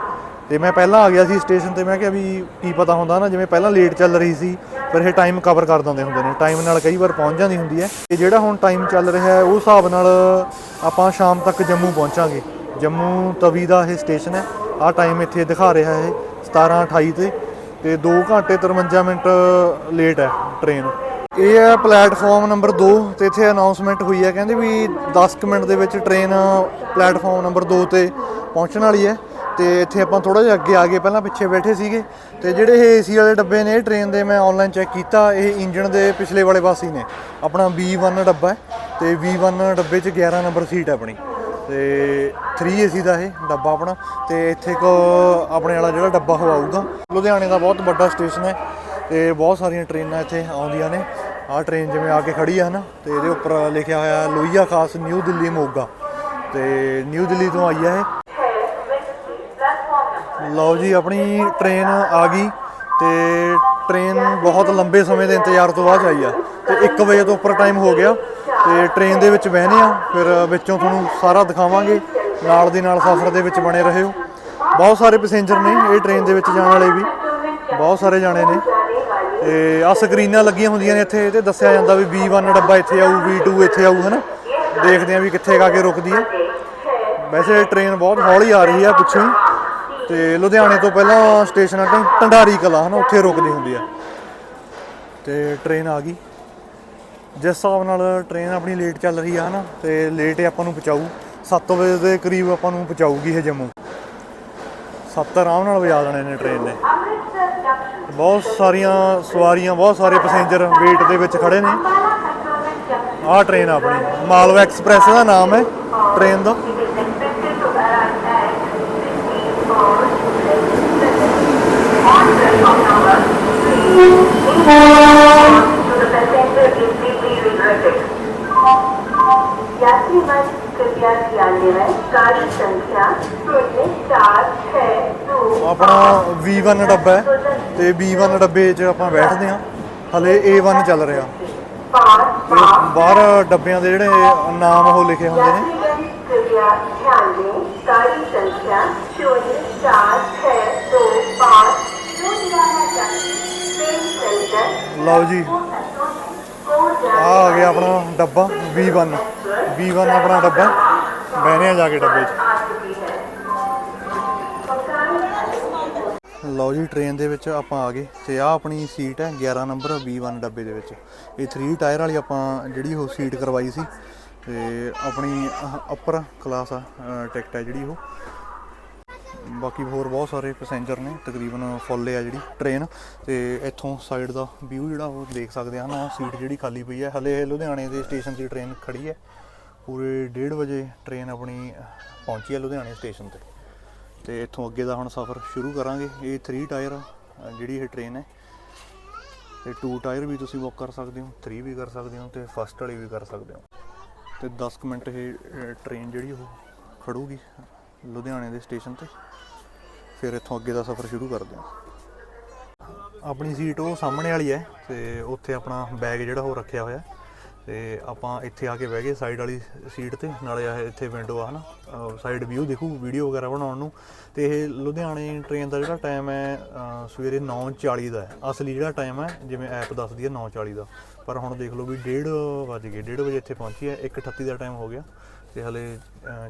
[SPEAKER 1] ਤੇ ਮੈਂ ਪਹਿਲਾਂ ਆ ਗਿਆ ਸੀ ਸਟੇਸ਼ਨ ਤੇ, ਮੈਂ ਕਿਹਾ ਵੀ ਕੀ ਪਤਾ ਹੁੰਦਾ ਨਾ, ਜਿਵੇਂ ਪਹਿਲਾਂ ਲੇਟ ਚੱਲ ਰਹੀ ਸੀ, ਫਿਰ ਇਹ ਟਾਈਮ ਕਵਰ ਕਰ ਦਿੰਦੇ ਹੁੰਦੇ ਨੇ। ਟਾਈਮ ਨਾਲ ਕਈ ਵਾਰ ਪਹੁੰਚ ਜਾਂਦੀ ਹੁੰਦੀ ਹੈ। ਤੇ ਜਿਹੜਾ ਹੁਣ ਟਾਈਮ ਚੱਲ ਰਿਹਾ ਹੈ, ਉਹ ਹਿਸਾਬ ਨਾਲ ਆਪਾਂ ਸ਼ਾਮ ਤੱਕ ਜੰਮੂ ਪਹੁੰਚਾਂਗੇ। ਜੰਮੂ ਤਵੀ ਦਾ ਇਹ ਸਟੇਸ਼ਨ ਹੈ। ਆਹ ਟਾਈਮ ਇੱਥੇ ਦਿਖਾ ਰਿਹਾ ਹੈ 17:28 ਤੇ ਤੇ 2 ਘੰਟੇ 53 ਮਿੰਟ ਲੇਟ ਹੈ ਟ੍ਰੇਨ ਇਹ ਹੈ ਪਲੇਟਫਾਰਮ ਨੰਬਰ 2 ਤੇ ਇੱਥੇ ਅਨਾਉਂਸਮੈਂਟ ਹੋਈ ਹੈ, ਕਹਿੰਦੇ ਵੀ 10 ਕੁ ਮਿੰਟ ਦੇ ਵਿੱਚ ਟ੍ਰੇਨ ਪਲੇਟਫਾਰਮ ਨੰਬਰ 2 ਤੇ ਪਹੁੰਚਣ ਵਾਲੀ ਹੈ। ਤੇ ਇੱਥੇ ਆਪਾਂ ਥੋੜਾ ਜਿਹਾ ਅੱਗੇ ਆ ਗਏ, ਪਹਿਲਾਂ ਪਿੱਛੇ ਬੈਠੇ ਸੀਗੇ। ਤੇ ਜਿਹੜੇ ਇਹ ਏਸੀ ਵਾਲੇ ਡੱਬੇ ਨੇ ਇਹ ਟ੍ਰੇਨ ਦੇ ਮੈਂ ਆਨਲਾਈਨ ਚੈੱਕ ਕੀਤਾ, ਇਹ ਇੰਜਣ ਦੇ ਪਿਛਲੇ ਵਾਲੇ ਪਾਸੇ ਹੀ ਨੇ। ਆਪਣਾ V1 ਡੱਬਾ ਹੈ, ਤੇ V1 ਡੱਬੇ 'ਚ 11 ਨੰਬਰ ਸੀਟ ਹੈ ਆਪਣੀ। ਤੇ 3 ਏਸੀ ਦਾ ਇਹ ਡੱਬਾ ਆਪਣਾ, ਤੇ ਇੱਥੇ ਕੋ ਆਪਣੇ ਵਾਲਾ ਜਿਹੜਾ ਡੱਬਾ ਹਵਾਊਗਾ ਲੁਧਿਆਣੇ ਦਾ ਬਹੁਤ ਵੱਡਾ ਸਟੇਸ਼ਨ ਹੈ, ਤੇ ਬਹੁਤ ਸਾਰੀਆਂ ਟ੍ਰੇਨਾਂ ਇੱਥੇ ਆਉਂਦੀਆਂ ਨੇ। ਆਹ ਟ੍ਰੇਨ ਜਿਵੇਂ ਆ ਕੇ ਖੜੀ ਆ ਨਾ ਤੇ ਇਹਦੇ ਉੱਪਰ ਲਿਖਿਆ ਹੋਇਆ ਲੋਹੀਆ ਖਾਸ ਨਿਊ ਦਿੱਲੀ ਮੋਗਾ। ਤੇ ਨਿਊ ਦਿੱਲੀ ਤੋਂ ਆਈ ਆ ਇਹ। ਲਓ ਜੀ, ਆਪਣੀ ਟ੍ਰੇਨ ਆ ਗਈ, ਤੇ ਟ੍ਰੇਨ ਬਹੁਤ ਲੰਬੇ ਸਮੇਂ ਦੇ ਇੰਤਜ਼ਾਰ ਤੋਂ ਬਾਅਦ ਆਈ ਆ। ਤੇ 1 ਵਜੇ ਤੋਂ ਉੱਪਰ ਟਾਈਮ ਹੋ ਗਿਆ। ਤੇ ਟ੍ਰੇਨ ਦੇ ਵਿੱਚ ਬਹਿਨੇ ਆ, ਫਿਰ ਵਿੱਚੋਂ ਤੁਹਾਨੂੰ ਸਾਰਾ ਦਿਖਾਵਾਂਗੇ। ਨਾਲ ਦੀ ਨਾਲ ਸਫ਼ਰ ਦੇ ਵਿੱਚ ਬਣੇ ਰਹਿਓ ਬਹੁਤ ਸਾਰੇ ਪੈਸੇਂਜਰ ਨੇ ਇਹ ਟ੍ਰੇਨ ਦੇ ਵਿੱਚ ਜਾਣ ਵਾਲੇ ਵੀ। ਬਹੁਤ ਸਾਰੇ ਜਾਣੇ ਨੇ। ਤੇ ਆ ਸਕਰੀਨਾਂ ਲੱਗੀਆਂ ਹੁੰਦੀਆਂ ਨੇ ਇੱਥੇ ਤੇ ਦੱਸਿਆ ਜਾਂਦਾ ਵੀ V1 ਡੱਬਾ ਇੱਥੇ ਆਊ V2 ਇੱਥੇ ਆਊ, ਹਨਾ? ਦੇਖਦੇ ਆ ਵੀ ਕਿੱਥੇ ਆ ਕੇ ਰੁਕਦੀ ਹੈ ਵੈਸੇ ਟ੍ਰੇਨ ਬਹੁਤ ਹੌਲੀ ਆ ਰਹੀ ਆ ਪਿੱਛੋਂ ਹੀ। ਤੇ ਲੁਧਿਆਣੇ ਤੋਂ ਪਹਿਲਾਂ ਸਟੇਸ਼ਨ ਆ ਢੰ- ਢੰਡਾਰੀ ਕਲਾ, ਹਨਾ? ਉੱਥੇ ਰੁਕਦੀ ਹੁੰਦੀ ਆ। ਤੇ ਟ੍ਰੇਨ ਆ ਗਈ। ਜਿਸ ਹਿਸਾਬ ਨਾਲ ਟ੍ਰੇਨ ਆਪਣੀ ਲੇਟ ਚੱਲ ਰਹੀ ਆ ਹਨਾ ਤੇ ਲੇਟ ਹੀ ਆਪਾਂ ਨੂੰ ਪਹੁੰਚਾਊ। 7 ਵਜੇ ਦੇ ਕਰੀਬ ਆਪਾਂ ਨੂੰ ਪਹੁੰਚਾਊਗੀ ਇਹ ਜੰਮੂ। ਸੱਤ ਆਰਾਮ ਨਾਲ ਵਜਾ ਦੇਣੇ ਨੇ ਟ੍ਰੇਨ ਨੇ। ਬਹੁਤ ਸਾਰੀਆਂ ਸਵਾਰੀਆਂ, ਬਹੁਤ ਸਾਰੇ ਪੈਸੇਂਜਰ ਵੇਟ ਦੇ ਵਿੱਚ ਖੜੇ ਨੇ। ਆਹ ਟ੍ਰੇਨ ਆਪਣੀ। ਮਾਲਵਾ ਐਕਸਪ੍ਰੈਸ ਦਾ ਨਾਮ ਹੈ ਟ੍ਰੇਨ ਦਾ।
[SPEAKER 3] deeply regretted. यात्रीगण कृपया ध्यान देवें गाड़ी संख्या शून्य चार छः दो
[SPEAKER 1] ਆਪਣਾ V1 ਡੱਬਾ ਹੈ ਤੇ V1 ਡੱਬੇ 'ਚ ਆਪਾਂ ਬੈਠਦੇ ਹਾਂ ਹਲੇ A1 ਚੱਲ ਰਿਹਾ
[SPEAKER 3] पाँच
[SPEAKER 1] ਤੇ ਬਾਹਰ ਡੱਬਿਆਂ ਦੇ ਜਿਹੜੇ ਨਾਮ ਉਹ ਲਿਖੇ ਹੁੰਦੇ ਨੇ
[SPEAKER 3] यात्रीगण कृपया ध्यान दें गाड़ी संख्या शून्य चार छः दो पाँच लुधियाना जंक्शन
[SPEAKER 1] ਆ ਆ ਗਿਆ ਆਪਣਾ ਡੱਬਾ B1 B1 ਆਪਣਾ ਡੱਬਾ। ਬਹਿਨੇ ਆ ਜਾ ਕੇ ਡੱਬੇ 'ਚ। ਲਓ ਜੀ ਟ੍ਰੇਨ ਦੇ ਵਿੱਚ ਆਪਾਂ ਆ ਗਏ ਤੇ ਆ ਆਪਣੀ ਸੀਟ ਹੈ 11 ਨੰਬਰ B1 ਡੱਬੇ ਦੇ ਵਿੱਚ। ਇਹ 3 ਟਾਇਰ ਵਾਲੀ ਆਪਾਂ ਜਿਹੜੀ ਉਹ ਸੀਟ ਕਰਵਾਈ ਸੀ। ਤੇ ਆਪਣੀ ਅਪਰ ਕਲਾਸ ਆ ਟਿਕਟ ਹੈ ਜਿਹੜੀ ਉਹ। ਬਾਕੀ ਹੋਰ ਬਹੁਤ ਸਾਰੇ ਪੈਸੇਂਜਰ ਨੇ ਤਕਰੀਬਨ ਫੁੱਲ ਆ ਜਿਹੜੀ ਟ੍ਰੇਨ ਤੇ ਇੱਥੋਂ ਸਾਈਡ ਦਾ ਵਿਊ ਜਿਹੜਾ ਉਹ ਦੇਖ ਸਕਦੇ ਹਨ ਆਹ ਸੀਟ ਜਿਹੜੀ ਖਾਲੀ ਪਈ ਹੈ ਹਲੇ ਇਹ ਲੁਧਿਆਣੇ ਦੇ ਸਟੇਸ਼ਨ ਦੀ ਟ੍ਰੇਨ ਖੜੀ ਹੈ ਪੂਰੇ 1:30 ਵਜੇ ਟ੍ਰੇਨ ਆਪਣੀ ਪਹੁੰਚੀ ਹੈ ਲੁਧਿਆਣੇ ਸਟੇਸ਼ਨ ਤੇ। ਤੇ ਇੱਥੋਂ ਅੱਗੇ ਦਾ ਹੁਣ ਸਫ਼ਰ ਸ਼ੁਰੂ ਕਰਾਂਗੇ। ਇਹ 3 ਟਾਇਰ ਜਿਹੜੀ ਇਹ ਟ੍ਰੇਨ ਹੈ। ਤੇ 2 ਟਾਇਰ ਵੀ ਤੁਸੀਂ ਬੁੱਕ ਕਰ ਸਕਦੇ ਹੋ 3 ਵੀ ਕਰ ਸਕਦੇ ਹੋ ਤੇ ਫਸਟ ਵਾਲੀ ਵੀ ਕਰ ਸਕਦੇ ਹੋ। ਤੇ 10 ਕੁ ਮਿੰਟ ਇਹ ਅ, ਟ੍ਰੇਨ ਜਿਹੜੀ ਉਹ ਖੜੂਗੀ। ਲੁਧਿਆਣੇ ਦੇ ਸਟੇਸ਼ਨ ਤੇ। ਫਿਰ ਇੱਥੋਂ ਅੱਗੇ ਦਾ ਸਫ਼ਰ ਸ਼ੁਰੂ ਕਰਦੇ ਹਾਂ। ਆਪਣੀ ਸੀਟ ਉਹ ਸਾਹਮਣੇ ਵਾਲੀ ਹੈ ਤੇ ਉੱਥੇ ਆਪਣਾ ਬੈਗ ਜਿਹੜਾ ਉਹ ਰੱਖਿਆ ਹੋਇਆ। ਤੇ ਆਪਾਂ ਇੱਥੇ ਆ ਕੇ ਬਹਿ ਗਏ ਸਾਈਡ ਵਾਲੀ ਸੀਟ ਤੇ ਨਾਲੇ ਆ ਇੱਥੇ ਵਿੰਡੋ ਆ ਹਨਾ। ਸਾਈਡ ਵਿਊ ਦੇਖੂ ਵੀਡੀਓ ਵਗੈਰਾ ਬਣਾਉਣ ਨੂੰ। ਤੇ ਇਹ ਲੁਧਿਆਣੇ ਟ੍ਰੇਨ ਦਾ ਜਿਹੜਾ ਟਾਈਮ ਹੈ ਅ, ਸਵੇਰੇ 9:40 ਦਾ ਹੈ। ਅਸਲੀ ਜਿਹੜਾ ਟਾਈਮ ਹੈ ਜਿਵੇਂ ਐਪ ਦੱਸਦੀ ਹੈ 9:40 ਦਾ। ਪਰ ਹੁਣ ਦੇਖ ਲਓ ਵੀ 1:30 ਵੱਜ ਗਏ 1:30 ਵਜੇ ਇੱਥੇ ਪਹੁੰਚੀ ਹੈ 1:38 ਦਾ ਟਾਈਮ ਹੋ ਗਿਆ। ਤੇ ਹਲੇ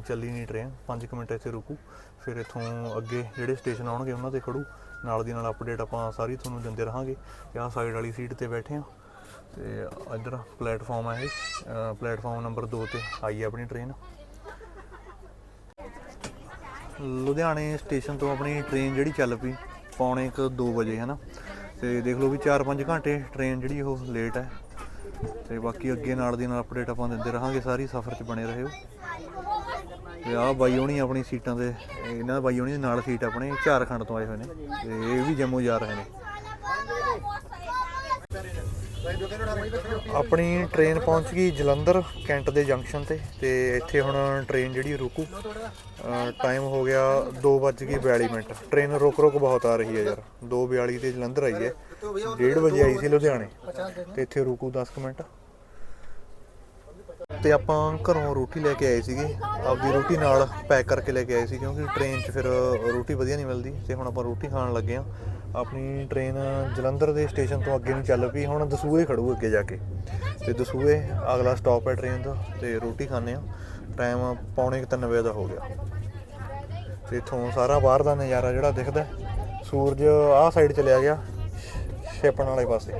[SPEAKER 1] ਚੱਲੀ ਨਹੀਂ ਟ੍ਰੇਨ 5 ਮਿੰਟ ਇੱਥੇ ਰੁਕੂ। ਫਿਰ ਇੱਥੋਂ ਅੱਗੇ ਜਿਹੜੇ ਸਟੇਸ਼ਨ ਆਉਣਗੇ ਉਹਨਾਂ ਤੇ ਖੜੂ। ਨਾਲ ਦੀ ਨਾਲ ਅਪਡੇਟ ਆਪਾਂ ਸਾਰੀ ਤੁਹਾਨੂੰ ਦਿੰਦੇ ਰਹਾਂਗੇ। ਤੇ ਆਹ ਸਾਈਡ ਵਾਲੀ ਸੀਟ ਤੇ ਬੈਠੇ ਆ ਤੇ ਇੱਧਰ ਪਲੇਟਫਾਰਮ ਹੈ ਇਹ। ਅ, ਪਲੇਟਫਾਰਮ ਨੰਬਰ 2 ਤੇ ਆਈ ਹੈ ਆਪਣੀ ਟ੍ਰੇਨ ਲੁਧਿਆਣੇ ਸਟੇਸ਼ਨ ਤੋਂ ਆਪਣੀ ਟ੍ਰੇਨ ਜਿਹੜੀ ਚੱਲ ਪਈ ਪੌਣੇ ਕੁ 2 ਵਜੇ ਹੈ ਨਾ ਤੇ ਦੇਖ ਲਓ ਵੀ 4-5 ਘੰਟੇ ਟ੍ਰੇਨ ਜਿਹੜੀ ਉਹ ਲੇਟ ਹੈ ਤੇ ਬਾਕੀ ਅੱਗੇ ਨਾਲ ਦੀ ਨਾਲ ਅਪਡੇਟ ਆਪਾਂ ਦਿੰਦੇ ਰਹਾਂਗੇ, ਸਾਰੀ ਸਫ਼ਰ 'ਚ ਬਣੇ ਰਹਿਓ ਤੇ ਆਹ ਬਾਈ ਹੋਣੀ ਆਪਣੀ ਸੀਟਾਂ ਤੇ ਇਹਨਾਂ ਬਾਈ ਹੋਣੀ ਨਾਲ ਸੀਟ ਆਪਣੇ ਝਾਰਖੰਡ ਤੋਂ ਆਏ ਹੋਏ ਨੇ, ਤੇ ਇਹ ਵੀ ਜੰਮੂ ਜਾ ਰਹੇ ਨੇ। ਆਪਣੀ ਟ੍ਰੇਨ ਪਹੁੰਚ ਗਈ ਜਲੰਧਰ ਕੈਂਟ ਦੇ ਜੰਕਸ਼ਨ ਤੇ ਤੇ ਇੱਥੇ ਹੁਣ ਟ੍ਰੇਨ ਜਿਹੜੀ ਰੁਕੂ। ਟਾਈਮ ਹੋ ਗਿਆ 2:42 ਮਿੰਟ। ਟ੍ਰੇਨ ਰੁਕ ਰੁਕ ਬਹੁਤ ਆ ਰਹੀ ਹੈ ਯਾਰ 2:42 ਤੇ ਜਲੰਧਰ ਆਈ ਹੈ। 1:30 ਵਜੇ ਆਈ ਸੀ ਲੁਧਿਆਣੇ। ਤੇ ਇੱਥੇ ਰੁਕੂ 10 ਕੁ ਮਿੰਟ। ਤੇ ਆਪਾਂ ਘਰੋਂ ਰੋਟੀ ਲੈ ਕੇ ਆਏ ਸੀਗੇ। ਆਪਦੀ ਰੋਟੀ ਨਾਲ ਪੈਕ ਕਰਕੇ ਲੈ ਕੇ ਆਏ ਸੀ ਕਿਉਂਕਿ ਟ੍ਰੇਨ 'ਚ ਫਿਰ ਰੋਟੀ ਵਧੀਆ ਨਹੀਂ ਮਿਲਦੀ। ਤੇ ਹੁਣ ਆਪਾਂ ਰੋਟੀ ਖਾਣ ਲੱਗੇ ਆ ਆਪਣੀ ਟ੍ਰੇਨ ਜਲੰਧਰ ਦੇ ਸਟੇਸ਼ਨ ਤੋਂ ਅੱਗੇ ਨੂੰ ਚੱਲ ਪਈ। ਹੁਣ ਦਸੂਏ ਖੜੂ ਅੱਗੇ ਜਾ ਕੇ। ਤੇ ਦਸੂਏ ਅਗਲਾ ਸਟਾਪ ਹੈ ਟ੍ਰੇਨ ਦਾ ਤੇ ਰੋਟੀ ਖਾਣੇ ਆ ਟਾਈਮ ਪੌਣੇ ਕੁ ਤਿੰਨ ਵਜੇ ਦਾ ਹੋ ਗਿਆ। ਤੇ ਇਥੋਂ ਸਾਰਾ ਬਾਹਰ ਦਾ ਨਜ਼ਾਰਾ ਜਿਹੜਾ ਦਿਖਦਾ ਸੂਰਜ ਆਹ ਸਾਈਡ ਚਲਿਆ ਗਿਆ। ਛੇਪਣ ਵਾਲੇ ਪਾਸੇ।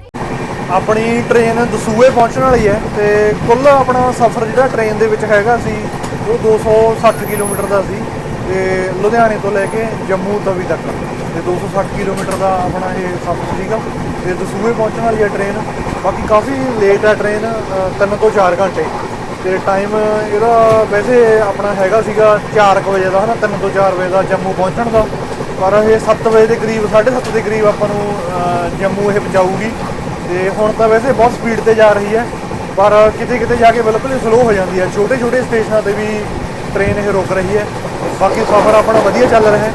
[SPEAKER 1] ਆਪਣੀ ਟ੍ਰੇਨ ਦਸੂਏ ਪਹੁੰਚਣ ਵਾਲੀ ਹੈ ਤੇ ਕੁੱਲ ਆਪਣਾ ਸਫ਼ਰ ਜਿਹੜਾ ਟ੍ਰੇਨ ਦੇ ਵਿੱਚ ਹੈਗਾ ਸੀ, ਉਹ 260 ਕਿਲੋਮੀਟਰ ਦਾ ਸੀ ਤੇ ਲੁਧਿਆਣੇ ਤੋਂ ਲੈ ਕੇ ਜੰਮੂ ਤਵੀ ਤੱਕ। ਤੇ 260 ਕਿਲੋਮੀਟਰ ਦਾ ਆਪਣਾ ਇਹ ਸਫ਼ਰ ਸੀਗਾ। ਤੇ ਦਸੂਏ ਪਹੁੰਚਣ ਵਾਲੀ ਹੈ ਟ੍ਰੇਨ ਬਾਕੀ ਕਾਫੀ ਲੇਟ ਹੈ ਟ੍ਰੇਨ 3 ਤੋਂ 4 ਘੰਟੇ। ਤੇ ਟਾਈਮ ਇਹਦਾ ਵੈਸੇ ਆਪਣਾ ਹੈਗਾ ਸੀਗਾ 4 ਵਜੇ ਦਾ, ਹਨਾ? 3 ਤੋਂ 4 ਵਜੇ ਦਾ ਜੰਮੂ ਪਹੁੰਚਣ ਦਾ। ਪਰ ਇਹ 7 ਵਜੇ ਦੇ ਕਰੀਬ 7:30 ਦੇ ਕਰੀਬ ਆਪਾਂ ਨੂੰ ਜੰਮੂ ਇਹ ਪਹੁੰਚਾਊਗੀ। ਤੇ ਹੁਣ ਤਾਂ ਵੈਸੇ ਬਹੁਤ ਸਪੀਡ ਤੇ ਜਾ ਰਹੀ ਹੈ, ਪਰ ਕਿਤੇ ਕਿਤੇ ਜਾ ਕੇ ਬਿਲਕੁਲ ਹੀ ਸਲੋ ਹੋ ਜਾਂਦੀ ਹੈ। ਛੋਟੇ ਛੋਟੇ ਸਟੇਸ਼ਨਾਂ ਤੇ ਵੀ ਟ੍ਰੇਨ ਇਹ ਰੁਕ ਰਹੀ ਹੈ। ਬਾਕੀ ਸਫ਼ਰ ਆਪਣਾ ਵਧੀਆ ਚੱਲ ਰਿਹਾ ਹੈ।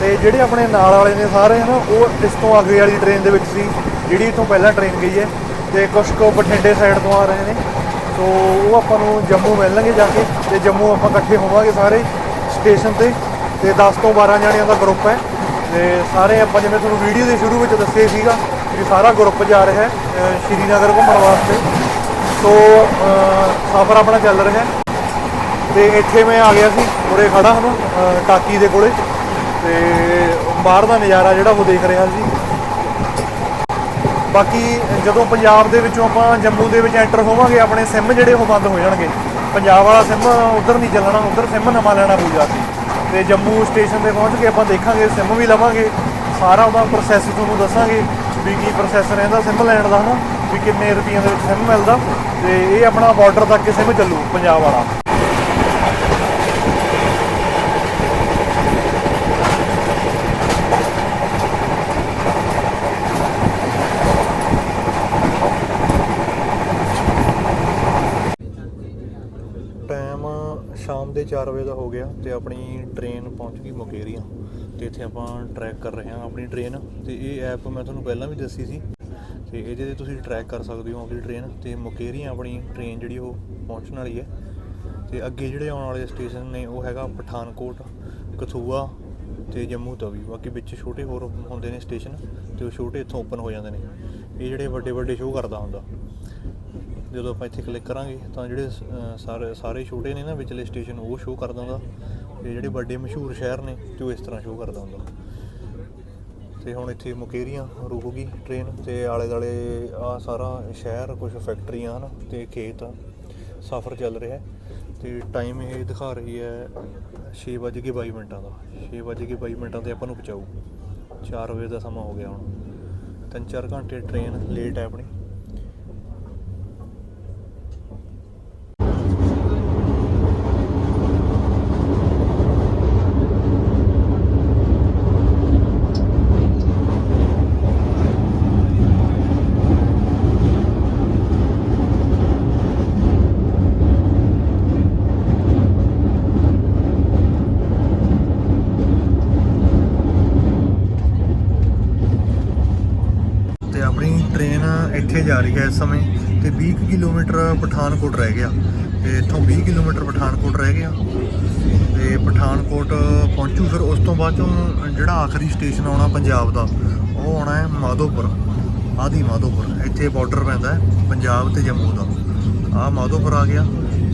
[SPEAKER 1] ਤੇ ਜਿਹੜੇ ਆਪਣੇ ਨਾਲ ਵਾਲੇ ਨੇ ਸਾਰੇ ਹਨਾ, ਉਹ ਇਸ ਤੋਂ ਅੱਗੇ ਵਾਲੀ ਟ੍ਰੇਨ ਦੇ ਵਿੱਚ ਸੀ, ਜਿਹੜੀ ਇਥੋਂ ਪਹਿਲਾਂ ਟ੍ਰੇਨ ਗਈ ਹੈ। ਤੇ ਕੁਝ ਕੁ ਬਠਿੰਡੇ ਸਾਈਡ ਤੋਂ ਆ ਰਹੇ ਨੇ। ਸੋ ਉਹ ਆਪਾਂ ਨੂੰ ਜੰਮੂ ਮਿਲਣਗੇ ਜਾ ਕੇ, ਤੇ ਜੰਮੂ ਆਪਾਂ ਇਕੱਠੇ ਹੋਵਾਂਗੇ ਸਾਰੇ ਸਟੇਸ਼ਨ ਤੇ। ਤੇ 10 ਤੋਂ 12 ਜਣਿਆਂ ਦਾ ਗਰੁੱਪ ਹੈ। ਤੇ ਸਾਰੇ ਆਪਾਂ ਜਿਵੇਂ ਤੁਹਾਨੂੰ ਵੀਡੀਓ ਦੇ ਸ਼ੁਰੂ ਵਿੱਚ ਦੱਸਿਆ ਸੀਗਾ ਕਿ ਸਾਰਾ ਗਰੁੱਪ ਜਾ ਰਿਹਾ ਹੈ ਸ਼੍ਰੀਨਗਰ ਘੁੰਮਣ ਵਾਸਤੇ। ਸੋ ਸਫ਼ਰ ਆਪਣਾ ਚੱਲ ਰਿਹਾ ਹੈ। ਤੇ ਇੱਥੇ ਮੈਂ ਆ ਗਿਆ ਸੀ, ਉਰੇ ਖੜਾ ਹਾਂ ਅਹ ਟਾਕੀ ਦੇ ਕੋਲੇ। ਤੇ ਬਾਹਰ ਦਾ ਨਜ਼ਾਰਾ ਜਿਹੜਾ ਉਹ ਦੇਖ ਰਿਹਾ ਸੀ। ਬਾਕੀ ਜਦੋਂ ਪੰਜਾਬ ਦੇ ਵਿੱਚੋਂ ਆਪਾਂ ਜੰਮੂ ਦੇ ਵਿੱਚ ਐਂਟਰ ਹੋਵਾਂਗੇ, ਆਪਣੇ ਸਿਮ ਜਿਹੜੇ ਉਹ ਬੰਦ ਹੋ ਜਾਣਗੇ। ਪੰਜਾਬ ਵਾਲਾ ਸਿਮ ਉਧਰ ਨਹੀਂ ਚੱਲਣਾ, ਉਧਰ ਸਿਮ ਨਵਾਂ ਲੈਣਾ ਪਊਗਾ। ਸੀ ਤੇ ਜੰਮੂ ਸਟੇਸ਼ਨ ਤੇ ਪਹੁੰਚ ਕੇ ਆਪਾਂ ਦੇਖਾਂਗੇ ਸਿਮ ਵੀ ਲਵਾਂਗੇ। ਸਾਰਾ ਉਹਦਾ ਪ੍ਰੋਸੈਸ ਤੁਹਾਨੂੰ ਦੱਸਾਂਗੇ ਵੀ ਕੀ ਪ੍ਰੋਸੈਸ ਰਹਿੰਦਾ ਸਿਮ ਲੈਣ ਦਾ, ਹਨਾ? ਵੀ ਕਿੰਨੇ ਰੁਪਈਆਂ ਦੇ ਵਿੱਚ ਸਿਮ ਮਿਲਦਾ। ਤੇ ਇਹ ਆਪਣਾ ਬਾਰਡਰ ਤੱਕ ਸਿਮ ਚੱਲੂ, ਪੰਜਾਬ ਵਾਲਾ। ਸ਼ਾਮ ਦੇ 4 ਵਜੇ ਦਾ ਹੋ ਗਿਆ ਤੇ ਆਪਣੀ ਟ੍ਰੇਨ ਪਹੁੰਚ ਗਈ ਮੁਕੇਰੀਆਂ। ਤੇ ਇੱਥੇ ਆਪਾਂ ਟਰੈਕ ਕਰ ਰਹੇ ਹਾਂ ਆਪਣੀ ਟ੍ਰੇਨ ਤੇ ਇਹ ਐਪ ਮੈਂ ਤੁਹਾਨੂੰ ਪਹਿਲਾਂ ਵੀ ਦੱਸੀ ਸੀ। ਤੇ ਇਹਦੇ ਤੇ ਤੁਸੀਂ ਟਰੈਕ ਕਰ ਸਕਦੇ ਹੋ ਆਪਣੀ ਟ੍ਰੇਨ ਤੇ ਮੁਕੇਰੀਆਂ ਆਪਣੀ ਟ੍ਰੇਨ ਜਿਹੜੀ ਉਹ ਪਹੁੰਚਣ ਵਾਲੀ ਹੈ। ਤੇ ਅੱਗੇ ਜਿਹੜੇ ਆਉਣ ਵਾਲੇ ਸਟੇਸ਼ਨ ਨੇ ਉਹ ਹੈਗਾ ਪਠਾਨਕੋਟ, ਕਥੂਆ ਤੇ ਜੰਮੂ ਤਵੀ। ਬਾਕੀ ਵਿੱਚ ਛੋਟੇ ਹੋਰ ਹੁੰਦੇ ਨੇ ਸਟੇਸ਼ਨ ਤੇ ਉਹ ਛੋਟੇ ਇੱਥੋਂ ਓਪਨ ਹੋ ਜਾਂਦੇ ਨੇ। ਇਹ ਜਿਹੜੇ ਵੱਡੇ ਵੱਡੇ ਸ਼ੋਅ ਕਰਦਾ ਹੁੰਦਾ। ਜਦੋਂ ਆਪਾਂ ਇੱਥੇ ਕਲਿੱਕ ਕਰਾਂਗੇ ਤਾਂ ਜਿਹੜੇ ਅਹ, ਸਾਰੇ ਸਾਰੇ ਛੋਟੇ ਨੇ ਨਾ ਵਿਚਲੇ ਸਟੇਸ਼ਨ ਉਹ ਸ਼ੋਅ ਕਰ ਹੁੰਦਾ ਤੇ ਜਿਹੜੇ ਵੱਡੇ ਮਸ਼ਹੂਰ ਸ਼ਹਿਰ ਨੇ ਤੇ ਉਹ ਇਸ ਤਰ੍ਹਾਂ ਸ਼ੋਅ ਕਰ ਹੁੰਦਾ। ਤੇ ਹੁਣ ਇੱਥੇ ਮੁਕੇਰੀਆਂ ਰੁਕੂਗੀ ਟ੍ਰੇਨ ਤੇ ਆਲੇ ਦਾਲੇ ਆ ਸਾਰਾ ਸ਼ਹਿਰ ਕੁਝ ਫੈਕਟਰੀਆਂ ਹਨ ਤੇ ਖੇਤ ਸਫ਼ਰ ਚੱਲ ਰਿਹਾ ਹੈ। ਤੇ ਟਾਈਮ ਇਹ ਦਿਖਾ ਰਹੀ ਹੈ 6:22 ਮਿੰਟਾਂ ਦਾ। 6:22 ਮਿੰਟਾਂ ਤੇ ਆਪਾਂ ਨੂੰ ਪਹੁੰਚਾਊ। 4 ਵਜੇ ਦਾ ਸਮਾਂ ਹੋ ਗਿਆ ਹੁਣ। ਤਿੰਨ ਚਾਰ ਘੰਟੇ ਟ੍ਰੇਨ ਲੇਟ ਹੈ ਆਪਣੀ ਤੇ ਆਪਣੀ ਟ੍ਰੇਨ ਇੱਥੇ ਜਾ ਰਹੀ ਹੈ ਇਸ ਸਮੇਂ ਤੇ 20 ਕੁ ਕਿਲੋਮੀਟਰ ਪਠਾਨਕੋਟ ਰਹਿ ਗਿਆ। ਤੇ ਇੱਥੋਂ 20 ਕਿਲੋਮੀਟਰ ਪਠਾਨਕੋਟ ਰਹਿ ਗਿਆ। ਤੇ ਪਠਾਨਕੋਟ ਪਹੁੰਚੂ ਫਿਰ ਉਸ ਤੋਂ ਬਾਅਦ ਚੋਂ ਜਿਹੜਾ ਆਖਰੀ ਸਟੇਸ਼ਨ ਆਉਣਾ ਪੰਜਾਬ ਦਾ, ਉਹ ਆਉਣਾ ਹੈ ਮਾਧੋਪੁਰ। ਆਦੀ ਮਾਧੋਪੁਰ, ਇੱਥੇ ਬਾਰਡਰ ਪੈਂਦਾ ਹੈ ਪੰਜਾਬ ਤੇ ਜੰਮੂ ਦਾ। ਆਹ ਮਾਧੋਪੁਰ ਆ ਗਿਆ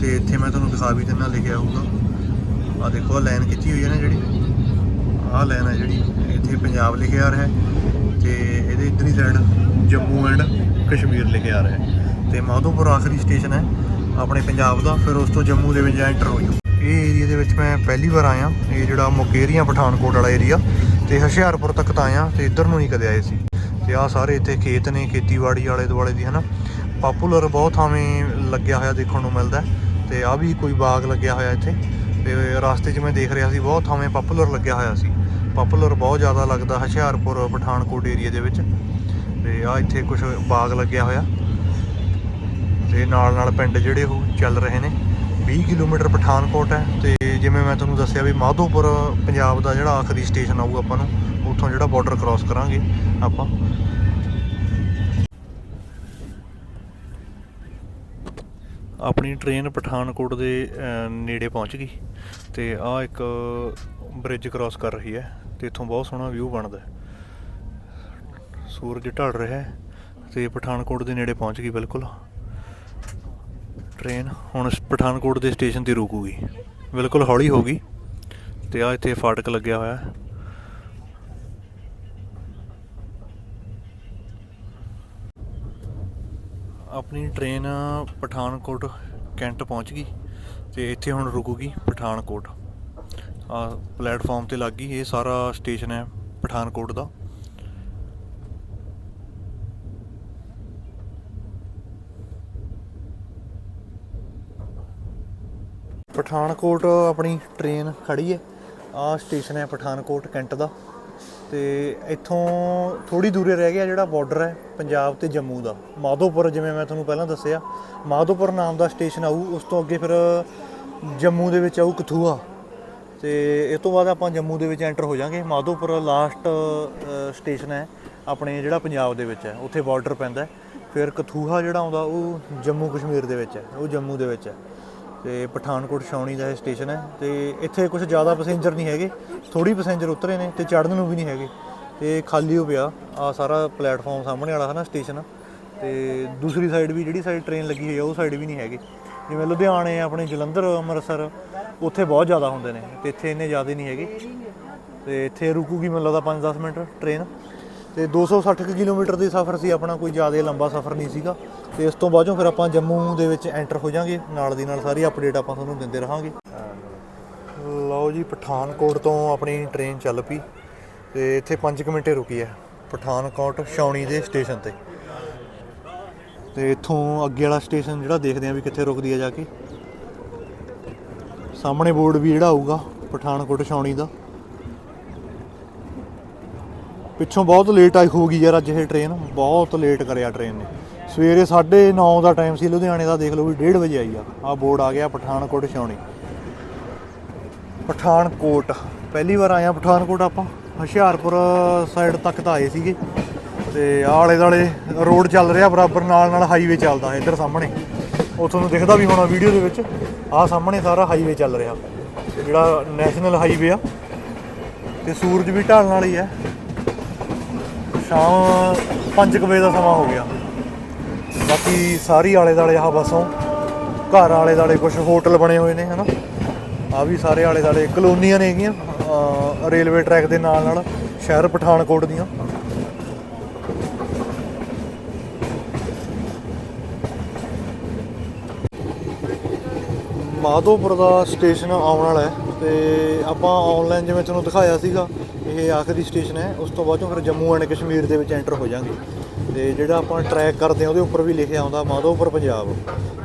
[SPEAKER 1] ਤੇ ਇੱਥੇ ਮੈਂ ਤੁਹਾਨੂੰ ਦਿਖਾ ਵੀ ਦਿੰਦਾ, ਲਿਖਿਆ ਹੋਊਗਾ। ਆਹ ਦੇਖੋ ਲਾਈਨ ਖਿੱਚੀ ਹੋਈ ਹੈ ਨਾ ਜਿਹੜੀ? ਆਹ ਲਾਈਨ ਹੈ ਜਿਹੜੀ, ਇੱਥੇ ਪੰਜਾਬ ਲਿਖਿਆ ਆ ਰਿਹਾ ਹੈ ਤੇ ਇਹਦੇ ਇਧਰਲੀ ਸਾਈਡ ਜੰਮੂ ਐਂਡ ਕਸ਼ਮੀਰ ਲਿਖਿਆ ਆ ਰਿਹਾ ਹੈ। ਤੇ ਮਾਧੋਪੁਰ ਆਖਰੀ ਸਟੇਸ਼ਨ ਹੈ ਆਪਣੇ ਪੰਜਾਬ ਦਾ, ਫਿਰ ਉਸ ਤੋਂ ਜੰਮੂ ਦੇ ਵਿੱਚ ਐਂਟਰ ਹੋਈ ਇਹ ਏਰੀਆ ਦੇ ਵਿੱਚ ਮੈਂ ਪਹਿਲੀ ਵਾਰ ਆਇਆ, ਇਹ ਜਿਹੜਾ ਮੁਕੇਰੀਆਂ, ਪਠਾਨਕੋਟ ਵਾਲਾ ਏਰੀਆ ਤੇ ਹੁਸ਼ਿਆਰਪੁਰ ਤੱਕ ਤਾਂ ਆਇਆ ਤੇ ਇੱਧਰ ਨੂੰ ਨਹੀਂ ਕਦੇ ਆਏ ਸੀ। ਤੇ ਆਹ ਸਾਰੇ ਇੱਥੇ ਖੇਤ ਨੇ, ਖੇਤੀਬਾੜੀ ਵਾਲੇ ਦੁਆਲੇ ਦੀ, ਹਨਾ। ਪਾਪੂਲਰ ਬਹੁਤ ਥਾਵੇਂ ਲੱਗਿਆ ਹੋਇਆ ਦੇਖਣ ਨੂੰ ਮਿਲਦਾ ਹੈ। ਤੇ ਆ ਵੀ ਕੋਈ ਬਾਗ ਲੱਗਿਆ ਹੋਇਆ ਇੱਥੇ। ਤੇ ਰਸਤੇ 'ਚ ਮੈਂ ਦੇਖ ਰਿਹਾ ਸੀ, ਬਹੁਤ ਥਾਵੇਂ ਪਾਪੂਲਰ ਲੱਗਿਆ ਹੋਇਆ ਸੀ। ਪਾਪੂਲਰ ਬਹੁਤ ਜ਼ਿਆਦਾ ਲੱਗਦਾ ਹੁਸ਼ਿਆਰਪੁਰ, ਪਠਾਨਕੋਟ ਏਰੀਆ ਦੇ ਵਿੱਚ। ਤੇ ਆ ਇੱਥੇ ਕੁਝ ਬਾਗ ਲੱਗਿਆ ਹੋਇਆ। ਤੇ ਨਾਲ ਨਾਲ ਪਿੰਡ ਜਿਹੜੇ ਉਹ ਚੱਲ ਰਹੇ ਨੇ। 20 ਕਿਲੋਮੀਟਰ ਪਠਾਨਕੋਟ ਹੈ ਤੇ ਜਿਵੇਂ ਮੈਂ ਤੁਹਾਨੂੰ ਦੱਸਿਆ ਵੀ ਮਾਧੋਪੁਰ ਪੰਜਾਬ ਦਾ ਜਿਹੜਾ ਆਖਰੀ ਸਟੇਸ਼ਨ ਆਊਗਾ ਆਪਾਂ ਨੂੰ, ਉੱਥੋਂ ਜਿਹੜਾ ਬਾਰਡਰ ਕ੍ਰਾਸ ਕਰਾਂਗੇ ਆਪਾਂ। ਆਪਣੀ ਟ੍ਰੇਨ ਪਠਾਨਕੋਟ ਦੇ ਨੇੜੇ ਪਹੁੰਚ ਗਈ ਤੇ ਆ ਇੱਕ ਬ੍ਰਿਜ ਕ੍ਰਾਸ ਕਰ ਰਹੀ ਹੈ ਤੇ ਇੱਥੋਂ ਬਹੁਤ ਸੋਹਣਾ ਵਿਊ ਬਣਦਾ ਹੈ। ਸੂਰਜ ਢਲ ਰਿਹਾ ਹੈ ਤੇ ਪਠਾਨਕੋਟ ਦੇ ਨੇੜੇ ਪਹੁੰਚ ਗਈ ਬਿਲਕੁਲ। ਟ੍ਰੇਨ ਹੁਣ ਪਠਾਨਕੋਟ ਦੇ ਸਟੇਸ਼ਨ ਤੇ ਰੁਕੂਗੀ। ਬਿਲਕੁਲ ਹੌਲੀ ਹੋ ਗਈ ਤੇ ਆ ਇੱਥੇ ਫਾਟਕ ਲੱਗਿਆ ਹੋਇਆ ਹੈ। ਆਪਣੀ ਟ੍ਰੇਨ ਪਠਾਨਕੋਟ ਕੈਂਟ ਪਹੁੰਚ ਗਈ ਤੇ ਇੱਥੇ ਹੁਣ ਰੁਕੂਗੀ ਪਠਾਨਕੋਟ। ਆ ਪਲੇਟਫਾਰਮ ਤੇ ਲੱਗ ਗਈ, ਇਹ ਸਾਰਾ ਸਟੇਸ਼ਨ ਹੈ ਪਠਾਨਕੋਟ ਦਾ। ਪਠਾਨਕੋਟ ਆਪਣੀ ਟ੍ਰੇਨ ਖੜੀ ਹੈ। ਆ ਸਟੇਸ਼ਨ ਹੈ ਪਠਾਨਕੋਟ, ਕੈਂਟ ਦਾ। ਤੇ ਇੱਥੋਂ ਥੋੜੀ ਦੂਰੇ ਰਹਿ ਗਿਆ ਜਿਹੜਾ ਬਾਰਡਰ ਹੈ, ਪੰਜਾਬ ਤੇ ਜੰਮੂ ਦਾ। ਮਾਧੋਪੁਰ, ਜਿਵੇਂ ਮੈਂ ਤੁਹਾਨੂੰ ਪਹਿਲਾਂ ਦੱਸਿਆ, ਮਾਧੋਪੁਰ ਨਾਮ ਦਾ ਸਟੇਸ਼ਨ ਆਊ, ਉਸ ਤੋਂ ਅੱਗੇ ਫਿਰ ਜੰਮੂ ਦੇ ਵਿੱਚ ਆਊ ਕਥੂਆ। ਤੇ ਇਸ ਤੋਂ ਬਾਅਦ ਆਪਾਂ ਜੰਮੂ ਦੇ ਵਿੱਚ ਐਂਟਰ ਹੋ ਜਾਾਂਗੇ। ਮਾਧੋਪੁਰ ਲਾਸਟ ਸਟੇਸ਼ਨ ਹੈ, ਆਪਣੇ ਜਿਹੜਾ ਪੰਜਾਬ ਦੇ ਵਿੱਚ ਹੈ, ਉੱਥੇ ਬਾਰਡਰ ਪੈਂਦਾ ਫਿਰ ਕਥੂਹਾ ਜਿਹੜਾ ਆਉਂਦਾ, ਉਹ ਜੰਮੂ ਕਸ਼ਮੀਰ ਦੇ ਵਿੱਚ ਹੈ, ਉਹ ਜੰਮੂ ਦੇ ਵਿੱਚ ਹੈ। ਤੇ ਪਠਾਨਕੋਟ ਛਾਉਣੀ ਦਾ ਇਹ ਸਟੇਸ਼ਨ ਹੈ ਤੇ ਇੱਥੇ ਕੁਝ ਜ਼ਿਆਦਾ ਪੈਸੇਂਜਰ ਨਹੀਂ ਹੈਗੇ ਥੋੜੀ ਪੈਸੇਂਜਰ ਉਤਰੇ ਨੇ ਤੇ ਚੜ੍ਹਨ ਨੂੰ ਵੀ ਨਹੀਂ ਹੈਗੇ। ਤੇ ਖਾਲੀ ਹੋ ਪਿਆ, ਆ ਸਾਰਾ ਪਲੇਟਫਾਰਮ ਸਾਹਮਣੇ ਵਾਲਾ ਹੈ ਨਾ ਸਟੇਸ਼ਨ ਤੇ ਦੂਸਰੀ ਸਾਈਡ ਵੀ ਜਿਹੜੀ ਸਾਈਡ ਟ੍ਰੇਨ ਲੱਗੀ ਹੋਈ ਆ, ਉਹ ਸਾਈਡ ਵੀ ਨਹੀਂ ਹੈਗੇ। ਜਿਵੇਂ ਲੁਧਿਆਣੇ, ਆਪਣੇ ਜਲੰਧਰ, ਅੰਮ੍ਰਿਤਸਰ, ਉੱਥੇ ਬਹੁਤ ਜ਼ਿਆਦਾ ਹੁੰਦੇ ਨੇ। ਤੇ ਇੱਥੇ ਇੰਨੇ ਜ਼ਿਆਦਾ ਨਹੀਂ ਹੈਗੇ। ਤੇ ਇੱਥੇ ਰੁਕੂਗੀ ਮੈਨੂੰ ਲੱਗਦਾ 5-10 ਮਿੰਟ ਟ੍ਰੇਨ ਤੇ 260 ਕੁ ਕਿਲੋਮੀਟਰ ਦੀ ਸਫ਼ਰ ਸੀ, ਆਪਣਾ ਕੋਈ ਜ਼ਿਆਦਾ ਲੰਬਾ ਸਫ਼ਰ ਨਹੀਂ ਸੀਗਾ। ਤੇ ਇਸ ਤੋਂ ਬਾਅਦੋਂ ਫਿਰ ਆਪਾਂ ਜੰਮੂ ਦੇ ਵਿੱਚ ਐਂਟਰ ਹੋ ਜਾਾਂਗੇ। ਨਾਲ ਦੀ ਨਾਲ ਸਾਰੀ ਅਪਡੇਟ ਆਪਾਂ ਤੁਹਾਨੂੰ ਦਿੰਦੇ ਰਹਾਂਗੇ। ਲਓ ਜੀ, ਪਠਾਨਕੋਟ ਤੋਂ ਆਪਣੀ ਟ੍ਰੇਨ ਚੱਲ ਪਈ ਤੇ ਇੱਥੇ 5 ਮਿੰਟੇ ਰੁਕੀ ਹੈ। ਪਠਾਨਕੋਟ ਛਾਉਣੀ ਦੇ ਸਟੇਸ਼ਨ ਤੇ। ਤੇ ਇੱਥੋਂ ਅੱਗੇ ਵਾਲਾ ਸਟੇਸ਼ਨ ਜਿਹੜਾ ਦੇਖਦੇ ਆਂ ਵੀ ਕਿੱਥੇ ਰੁਕਦੀ ਹੈ ਜਾ ਕੇ। ਸਾਹਮਣੇ ਬੋਰਡ ਵੀ ਜਿਹੜਾ ਆਊਗਾ, ਪਠਾਨਕੋਟ ਛਾਉਣੀ ਦਾ। ਪਿੱਛੋਂ ਬਹੁਤ ਲੇਟ ਆਈ ਹੋਊਗੀ ਯਾਰ ਅੱਜ ਇਹ ਟ੍ਰੇਨ ਬਹੁਤ ਲੇਟ ਕਰਿਆ ਟ੍ਰੇਨ ਨੇ। ਸਵੇਰੇ 9:30 ਦਾ ਟਾਈਮ ਸੀ, ਲੁਧਿਆਣੇ ਦਾ ਦੇਖ ਲਓ ਵੀ 1:30 ਵਜੇ ਆਈ ਆ। ਆ ਬੋਰਡ ਆ ਗਿਆ ਪਠਾਨਕੋਟ, ਛਾਉਣੀ। ਪਠਾਨਕੋਟ। ਪਹਿਲੀ ਵਾਰ ਆਇਆ ਪਠਾਨਕੋਟ ਆਪਾਂ। ਹੁਸ਼ਿਆਰਪੁਰ ਸਾਈਡ ਤੱਕ ਤਾਂ ਆਏ ਸੀਗੇ। ਤੇ ਆਲੇ ਦਾਲੇ ਰੋਡ ਚੱਲ ਰਿਹਾ ਬਰਾਬਰ, ਨਾਲ ਨਾਲ ਹਾਈਵੇ ਚੱਲਦਾ ਇੱਧਰ ਸਾਹਮਣੇ। ਉਹ ਤੁਹਾਨੂੰ ਦਿਖਦਾ ਵੀ ਹੋਣਾ ਵੀਡੀਓ ਦੇ ਵਿੱਚ। ਆਹ ਸਾਹਮਣੇ ਸਾਰਾ ਹਾਈਵੇ ਚੱਲ ਰਿਹਾ। ਜਿਹੜਾ ਨੈਸ਼ਨਲ ਹਾਈਵੇ ਆ। ਤੇ ਸੂਰਜ ਵੀ ਢਲਣ ਵਾਲੀ ਹੈ ਸ਼ਾਮ 5 ਵਜੇ ਦਾ ਸਮਾਂ ਹੋ ਗਿਆ। ਬਾਕੀ ਸਾਰੀ ਆਲੇ ਦਾਲੇ ਆਹ ਬਸੋਂ, ਘਰ ਆਲੇ ਦਾਲੇ ਕੁਝ ਹੋਟਲ ਬਣੇ ਹੋਏ ਨੇ, ਹਨਾ? ਆ ਵੀ ਸਾਰੇ ਆਲੇ ਦਾਲੇ ਕਲੋਨੀਆਂ ਨੇ ਹੈਗੀਆਂ ਰੇਲਵੇ ਟਰੈਕ ਦੇ ਨਾਲ ਨਾਲ ਸ਼ਹਿਰ ਪਠਾਨਕੋਟ ਦੀਆਂ। ਮਾਧੋਪੁਰ ਦਾ ਸਟੇਸ਼ਨ ਆਉਣ ਵਾਲਾ ਹੈ ਤੇ ਆਪਾਂ ਆਨਲਾਈਨ ਜਿਵੇਂ ਤੁਹਾਨੂੰ ਦਿਖਾਇਆ ਸੀਗਾ ਇਹ ਆਖਰੀ ਸਟੇਸ਼ਨ ਹੈ। ਉਸ ਤੋਂ ਬਾਅਦ ਚੋਂ ਫਿਰ ਜੰਮੂ ਐਂਡ ਕਸ਼ਮੀਰ ਦੇ ਵਿੱਚ ਐਂਟਰ ਹੋ ਜਾਾਂਗੇ। ਤੇ ਜਿਹੜਾ ਆਪਾਂ ਟਰੈਕ ਕਰਦੇ ਆ ਉਹਦੇ ਉੱਪਰ ਵੀ ਲਿਖਿਆ ਆਉਂਦਾ ਮਾਧੋਪੁਰ ਪੰਜਾਬ।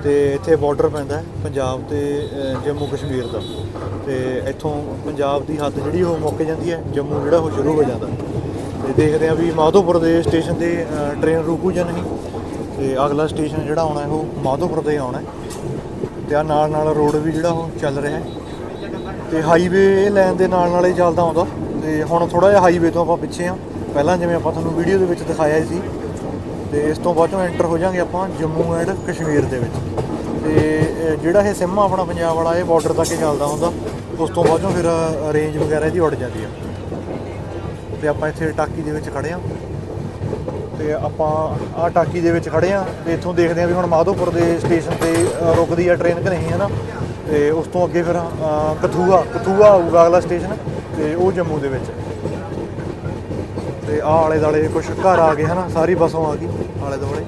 [SPEAKER 1] ਤੇ ਇੱਥੇ ਬਾਰਡਰ ਪੈਂਦਾ ਪੰਜਾਬ ਤੇ ਜੰਮੂ ਕਸ਼ਮੀਰ ਦਾ। ਤੇ ਇੱਥੋਂ ਪੰਜਾਬ ਦੀ ਹੱਦ ਜਿਹੜੀ ਉਹ ਮੁੱਕ ਜਾਂਦੀ ਹੈ ਜੰਮੂ ਜਿਹੜਾ ਉਹ ਸ਼ੁਰੂ ਹੋ ਜਾਂਦਾ। ਤੇ ਦੇਖਦੇ ਆ ਵੀ ਮਾਧੋਪੁਰ ਦੇ ਸਟੇਸ਼ਨ ਤੇ ਅਹ, ਟ੍ਰੇਨ ਰੁਕੂ ਜਾਂ ਨਹੀਂ। ਤੇ ਅਗਲਾ ਸਟੇਸ਼ਨ ਜਿਹੜਾ ਆਉਣਾ ਉਹ ਮਾਧੋਪੁਰ ਤੇ ਆਉਣਾ ਹੈ। ਤੇ ਆ ਨਾਲ ਨਾਲ ਰੋਡ ਵੀ ਜਿਹੜਾ ਉਹ ਚੱਲ ਰਿਹਾ ਹੈ। ਤੇ ਹਾਈਵੇ ਲਾਈਨ ਦੇ ਨਾਲ ਨਾਲ ਹੀ ਚੱਲਦਾ ਆਉਂਦਾ। ਤੇ ਹੁਣ ਥੋੜਾ ਜਿਹਾ ਹਾਈਵੇ ਤੋਂ ਆਪਾਂ ਪਿੱਛੇ ਆ ਪਹਿਲਾਂ ਜਿਵੇਂ ਆਪਾਂ ਤੁਹਾਨੂੰ ਵੀਡੀਓ ਦੇ ਵਿੱਚ ਦਿਖਾਇਆ ਸੀ। ਤੇ ਇਸ ਤੋਂ ਬਾਅਦ ਚੋਂ ਐਂਟਰ ਹੋ ਜਾਾਂਗੇ ਆਪਾਂ ਜੰਮੂ ਐਂਡ ਕਸ਼ਮੀਰ ਦੇ ਵਿੱਚ। ਤੇ ਜਿਹੜਾ ਇਹ ਸਿਮ ਆਪਣਾ ਪੰਜਾਬ ਵਾਲਾ ਇਹ ਬਾਰਡਰ ਤੱਕ ਚੱਲਦਾ ਹੁੰਦਾ। ਉਸ ਤੋਂ ਬਾਅਦ ਚੋਂ ਫਿਰ ਰੇਂਜ ਵਗੈਰਾ ਦੀ ਉੱਡ ਜਾਂਦੀ ਆ। ਤੇ ਆਪਾਂ ਇੱਥੇ ਟਾਕੀ ਦੇ ਵਿੱਚ ਖੜੇ ਆ ਤੇ ਆਪਾਂ ਆ ਟਾਕੀ ਦੇ ਵਿੱਚ ਖੜੇ ਆ ਤੇ ਇੱਥੋਂ ਦੇਖਦੇ ਆ ਵੀ ਹੁਣ ਮਾਧੋਪੁਰ ਦੇ ਸਟੇਸ਼ਨ ਤੇ ਰੁਕਦੀ ਆ ਟ੍ਰੇਨ ਕਿ ਨਹੀਂ ਹੈ ਨਾ? ਤੇ ਉਸ ਤੋਂ ਅੱਗੇ ਫਿਰ ਅ, ਕਥੂਆ ਕਥੂਆ ਆਊਗਾ ਅਗਲਾ ਸਟੇਸ਼ਨ ਤੇ ਉਹ ਜੰਮੂ ਦੇ ਵਿੱਚ। ਤੇ ਆ ਆਲੇ ਦਾਲੇ ਕੁਝ ਘਰ ਆ ਗਏ, ਹਨਾ? ਸਾਰੀ ਬੱਸੋਂ ਆ ਗਈ ਆਲੇ ਦੁਆਲੇ।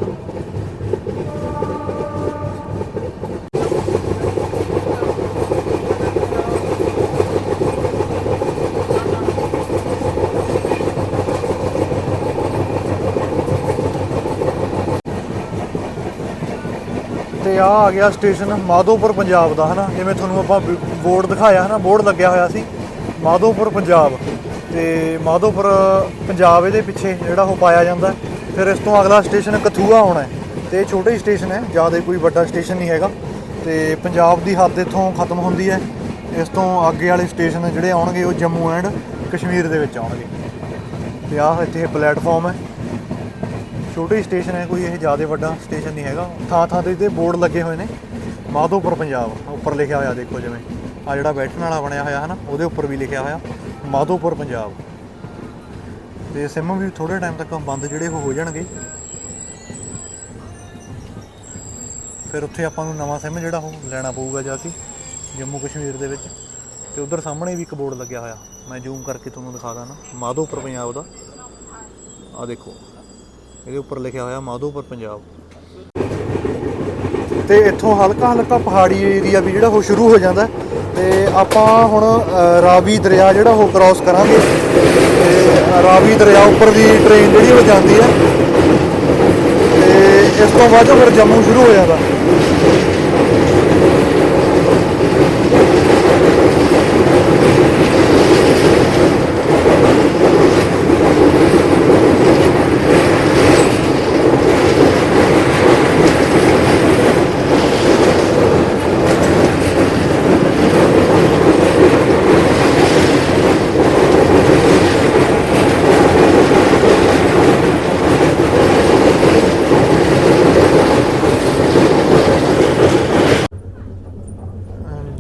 [SPEAKER 1] ਤੇ ਆ ਆ ਗਿਆ ਸਟੇਸ਼ਨ ਮਾਧੋਪੁਰ ਪੰਜਾਬ ਦਾ, ਹਨਾ? ਜਿਵੇਂ ਤੁਹਾਨੂੰ ਆਪਾਂ ਬੋਰਡ ਦਿਖਾਇਆ, ਹਨਾ? ਬੋਰਡ ਲੱਗਿਆ ਹੋਇਆ ਸੀ। ਮਾਧੋਪੁਰ, ਪੰਜਾਬ। ਤੇ ਮਾਧੋਪੁਰ, ਪੰਜਾਬ ਇਹਦੇ ਪਿੱਛੇ ਜਿਹੜਾ ਉਹ ਪਾਇਆ ਜਾਂਦਾ। ਫਿਰ ਇਸ ਤੋਂ ਅਗਲਾ ਸਟੇਸ਼ਨ ਕਥੂਆ ਆਉਣਾ ਹੈ। ਤੇ ਇਹ ਛੋਟਾ ਹੀ ਸਟੇਸ਼ਨ ਹੈ ਜ਼ਿਆਦਾ ਕੋਈ ਵੱਡਾ ਸਟੇਸ਼ਨ ਨਹੀਂ ਹੈਗਾ। ਤੇ ਪੰਜਾਬ ਦੀ ਹੱਦ ਇੱਥੋਂ ਖਤਮ ਹੁੰਦੀ ਹੈ। ਇਸ ਤੋਂ ਅੱਗੇ ਵਾਲੇ ਸਟੇਸ਼ਨ ਜਿਹੜੇ ਆਉਣਗੇ, ਉਹ ਜੰਮੂ ਐਂਡ ਕਸ਼ਮੀਰ ਦੇ ਵਿੱਚ ਆਉਣਗੇ। ਤੇ ਆਹ ਇੱਥੇ ਪਲੇਟਫਾਰਮ ਹੈ। ਛੋਟੇ ਸਟੇਸ਼ਨ ਹੈ, ਕੋਈ ਇਹ ਜ਼ਿਆਦਾ ਵੱਡਾ ਸਟੇਸ਼ਨ ਨਹੀਂ ਹੈਗਾ। ਥਾਂ ਥਾਂ ਤੇ ਤੇ ਬੋਰਡ ਲੱਗੇ ਹੋਏ ਨੇ। ਮਾਧੋਪੁਰ, ਪੰਜਾਬ। ਉੱਪਰ ਲਿਖਿਆ ਹੋਇਆ, ਦੇਖੋ ਜਿਵੇਂ। ਆ ਜਿਹੜਾ ਬੈਠਣ ਵਾਲਾ ਬਣਿਆ ਹੋਇਆ ਹੈ ਨਾ ਉਹਦੇ ਉੱਪਰ ਵੀ ਲਿਖਿਆ ਹੋਇਆ, ਮਾਧੋਪੁਰ, ਪੰਜਾਬ। ਤੇ ਸਿਮ ਵੀ ਥੋੜੇ ਟਾਈਮ ਤੱਕ ਬੰਦ ਜਿਹੜੇ ਉਹ ਹੋ ਜਾਣਗੇ। ਫਿਰ ਉੱਥੇ ਆਪਾਂ ਨੂੰ ਨਵਾਂ ਸਿਮ ਜਿਹੜਾ ਉਹ ਲੈਣਾ ਪਊਗਾ ਜਾ ਕੇ, ਜੰਮੂ ਕਸ਼ਮੀਰ ਦੇ ਵਿੱਚ। ਤੇ ਉਧਰ ਸਾਹਮਣੇ ਵੀ ਇੱਕ ਬੋਰਡ ਲੱਗਿਆ ਹੋਇਆ, ਮੈਂ ਜ਼ੂਮ ਕਰਕੇ ਤੁਹਾਨੂੰ ਦਿਖਾ ਦਾਂ ਨਾ ਮਾਧੋਪੁਰ, ਪੰਜਾਬ ਦਾ। ਆ ਦੇਖੋ, ਇਹਦੇ ਉੱਪਰ ਲਿਖਿਆ ਹੋਇਆ ਮਾਧੋਪੁਰ, ਪੰਜਾਬ। ਤੇ ਇੱਥੋਂ ਹਲਕਾ ਹਲਕਾ ਪਹਾੜੀ ਏਰੀਆ ਵੀ ਜਿਹੜਾ ਉਹ ਸ਼ੁਰੂ ਹੋ ਜਾਂਦਾ। ਤੇ ਆਪਾਂ ਹੁਣ ਰਾਵੀ ਦਰਿਆ ਜਿਹੜਾ ਉਹ ਕ੍ਰਾਸ ਕਰਾਂਗੇ। ਤੇ ਰਾਵੀ ਦਰਿਆ ਉੱਪਰ ਦੀ ਟ੍ਰੇਨ ਜਿਹੜੀ ਉਹ ਜਾਂਦੀ ਹੈ। ਤੇ ਇਸ ਤੋਂ ਬਾਅਦ ਫਿਰ ਜੰਮੂ ਸ਼ੁਰੂ ਹੋ ਜਾਂਦਾ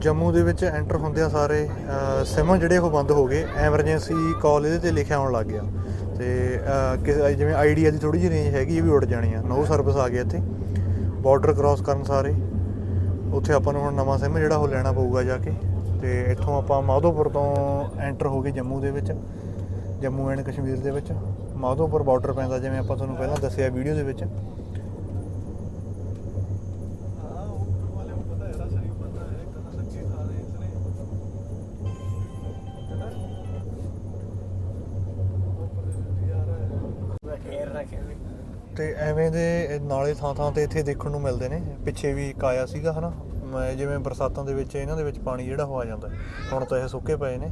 [SPEAKER 1] ਜੰਮੂ ਦੇ ਵਿੱਚ ਐਂਟਰ ਹੁੰਦਿਆਂ ਸਾਰੇ ਸਿਮ ਜਿਹੜੇ ਉਹ ਬੰਦ ਹੋ ਗਏ ਐਮਰਜੈਂਸੀ ਕਾਲ ਇਹਦੇ ਤੇ ਲਿਖਿਆ ਆਉਣ ਲੱਗ ਗਿਆ। ਤੇ ਕਿਸੇ- ਜਿਵੇਂ ਆਈਡੀਆ ਦੀ ਥੋੜੀ ਜਿਹੀ ਰੇਂਜ ਹੈਗੀ, ਇਹ ਵੀ ਉੱਡ ਜਾਣੀ ਆ। ਨੋ ਸਰਵਿਸ ਆ ਗਿਆ ਇੱਥੇ। ਬਾਰਡਰ ਕ੍ਰਾਸ ਕਰਨ ਸਾਰੇ। ਉੱਥੇ ਆਪਾਂ ਨੂੰ ਹੁਣ ਨਵਾਂ ਸਿਮ ਜਿਹੜਾ ਉਹ ਲੈਣਾ ਪਊਗਾ ਜਾ ਕੇ। ਤੇ ਇੱਥੋਂ ਆਪਾਂ ਮਾਧੋਪੁਰ ਤੋਂ ਐਂਟਰ ਹੋ ਗਏ ਜੰਮੂ ਦੇ ਵਿੱਚ, ਜੰਮੂ ਐਂਡ ਕਸ਼ਮੀਰ ਦੇ ਵਿੱਚ। ਮਾਧੋਪੁਰ ਬਾਰਡਰ ਪੈਂਦਾ, ਜਿਵੇਂ ਆਪਾਂ ਤੁਹਾਨੂੰ ਪਹਿਲਾਂ ਦੱਸਿਆ ਵੀਡੀਓ ਦੇ ਵਿੱਚ। ਦੇ ਥਾਂ ਥਾਂ ਤੇ ਇੱਥੇ ਦੇਖਣ ਨੂੰ ਮਿਲਦੇ ਨੇ। ਪਿੱਛੇ ਵੀ ਇੱਕ ਆਇਆ ਸੀਗਾ, ਹਨਾ? ਮੈਂ ਜਿਵੇਂ ਬਰਸਾਤਾਂ ਦੇ ਵਿੱਚ ਇਹਨਾਂ ਦੇ ਵਿੱਚ ਪਾਣੀ ਜਿਹੜਾ ਹੋ ਆ ਜਾਂਦਾ ਹੁਣ ਤਾਂ ਇਹ ਸੁੱਕੇ ਪਏ ਨੇ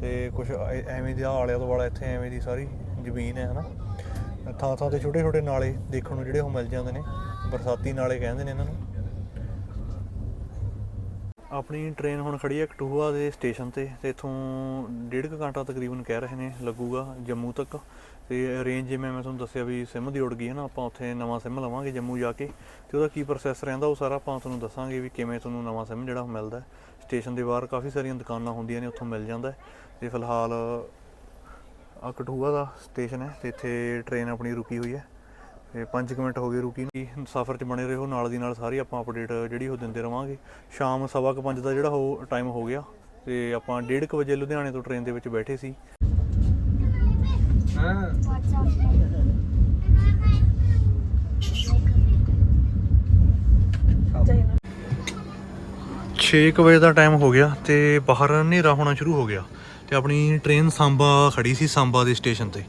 [SPEAKER 1] ਤੇ ਕੁਝ ਐਵੇਂ ਦੇ ਆਲਿਆਂ ਦੁਆਲਾ ਇੱਥੇ ਐਵੇਂ ਦੀ ਸਾਰੀ ਜ਼ਮੀਨ ਹੈ, ਹਨਾ? ਥਾਂ ਥਾਂ ਤੇ ਛੋਟੇ ਛੋਟੇ ਨਾਲੇ ਦੇਖਣ ਨੂੰ ਜਿਹੜੇ ਉਹ ਮਿਲ ਜਾਂਦੇ ਨੇ। ਬਰਸਾਤੀ ਨਾਲੇ ਕਹਿੰਦੇ ਨੇ ਇਹਨਾਂ ਨੂੰ। ਆਪਣੀ ਟ੍ਰੇਨ ਹੁਣ ਖੜੀ ਹੈ ਕਟੂਆ ਦੇ ਸਟੇਸ਼ਨ ਤੇ ਤੇ ਇਥੋਂ ਡੇਢ ਕੁ ਘੰਟਾ ਤਕਰੀਬਨ ਕਹਿ ਰਹੇ ਨੇ ਲੱਗੂਗਾ ਜੰਮੂ ਤੱਕ। ਤੇ ਰੇਂਜ ਜਿਵੇਂ ਮੈਂ ਤੁਹਾਨੂੰ ਦੱਸਿਆ ਵੀ ਸਿਮ ਦੀ ਉੜ ਗਈ ਹੈ ਨਾ, ਆਪਾਂ ਉੱਥੇ ਨਵਾਂ ਸਿਮ ਲਵਾਂਗੇ ਜੰਮੂ ਜਾ ਕੇ, ਤੇ ਉਹਦਾ ਕੀ ਪ੍ਰੋਸੈਸ ਰਹਿੰਦਾ ਉਹ ਸਾਰਾ ਆਪਾਂ ਤੁਹਾਨੂੰ ਦੱਸਾਂਗੇ ਵੀ ਕਿਵੇਂ ਤੁਹਾਨੂੰ ਨਵਾਂ ਸਿਮ ਜਿਹੜਾ ਉਹ ਮਿਲਦਾ ਸਟੇਸ਼ਨ ਦੇ ਬਾਹਰ ਕਾਫੀ ਸਾਰੀਆਂ ਦੁਕਾਨਾਂ ਹੁੰਦੀਆਂ ਨੇ, ਉੱਥੋਂ ਮਿਲ ਜਾਂਦਾ ਹੈ। ਤੇ ਫਿਲਹਾਲ ਆ ਕਟੂਆ ਦਾ ਸਟੇਸ਼ਨ ਹੈ ਤੇ ਇੱਥੇ ਟ੍ਰੇਨ ਆਪਣੀ ਰੁਕੀ ਹੋਈ ਹੈ। ਤੇ 5 ਮਿੰਟ ਹੋ ਗਏ ਰੁਕੀ ਨੂੰ। ਸਫ਼ਰ 'ਚ ਬਣੇ ਰਹੋ, ਨਾਲ ਦੀ ਨਾਲ ਸਾਰੀ ਆਪਾਂ ਅਪਡੇਟ ਜਿਹੜੀ ਉਹ ਦਿੰਦੇ ਰਵਾਂਗੇ। ਸ਼ਾਮ ਸਵਾ ਕੁ ਪੰਜ ਦਾ ਜਿਹੜਾ ਉਹ ਟਾਈਮ ਹੋ ਗਿਆ, ਤੇ ਆਪਾਂ 1:30 ਵਜੇ ਲੁਧਿਆਣੇ ਤੋਂ ਟ੍ਰੇਨ ਦੇ ਵਿੱਚ ਬੈਠੇ ਸੀ। ਛੇ ਕੁ ਵਜੇ ਦਾ ਟਾਈਮ ਹੋ ਗਿਆ ਤੇ ਬਾਹਰ ਹਨੇਰਾ ਹੋਣਾ ਸ਼ੁਰੂ ਹੋ ਗਿਆ ਤੇ ਆਪਣੀ ਟ੍ਰੇਨ ਸਾਂਬਾ ਖੜੀ ਸੀ ਸਾਂਬਾ ਦੇ ਸਟੇਸ਼ਨ ਤੇ।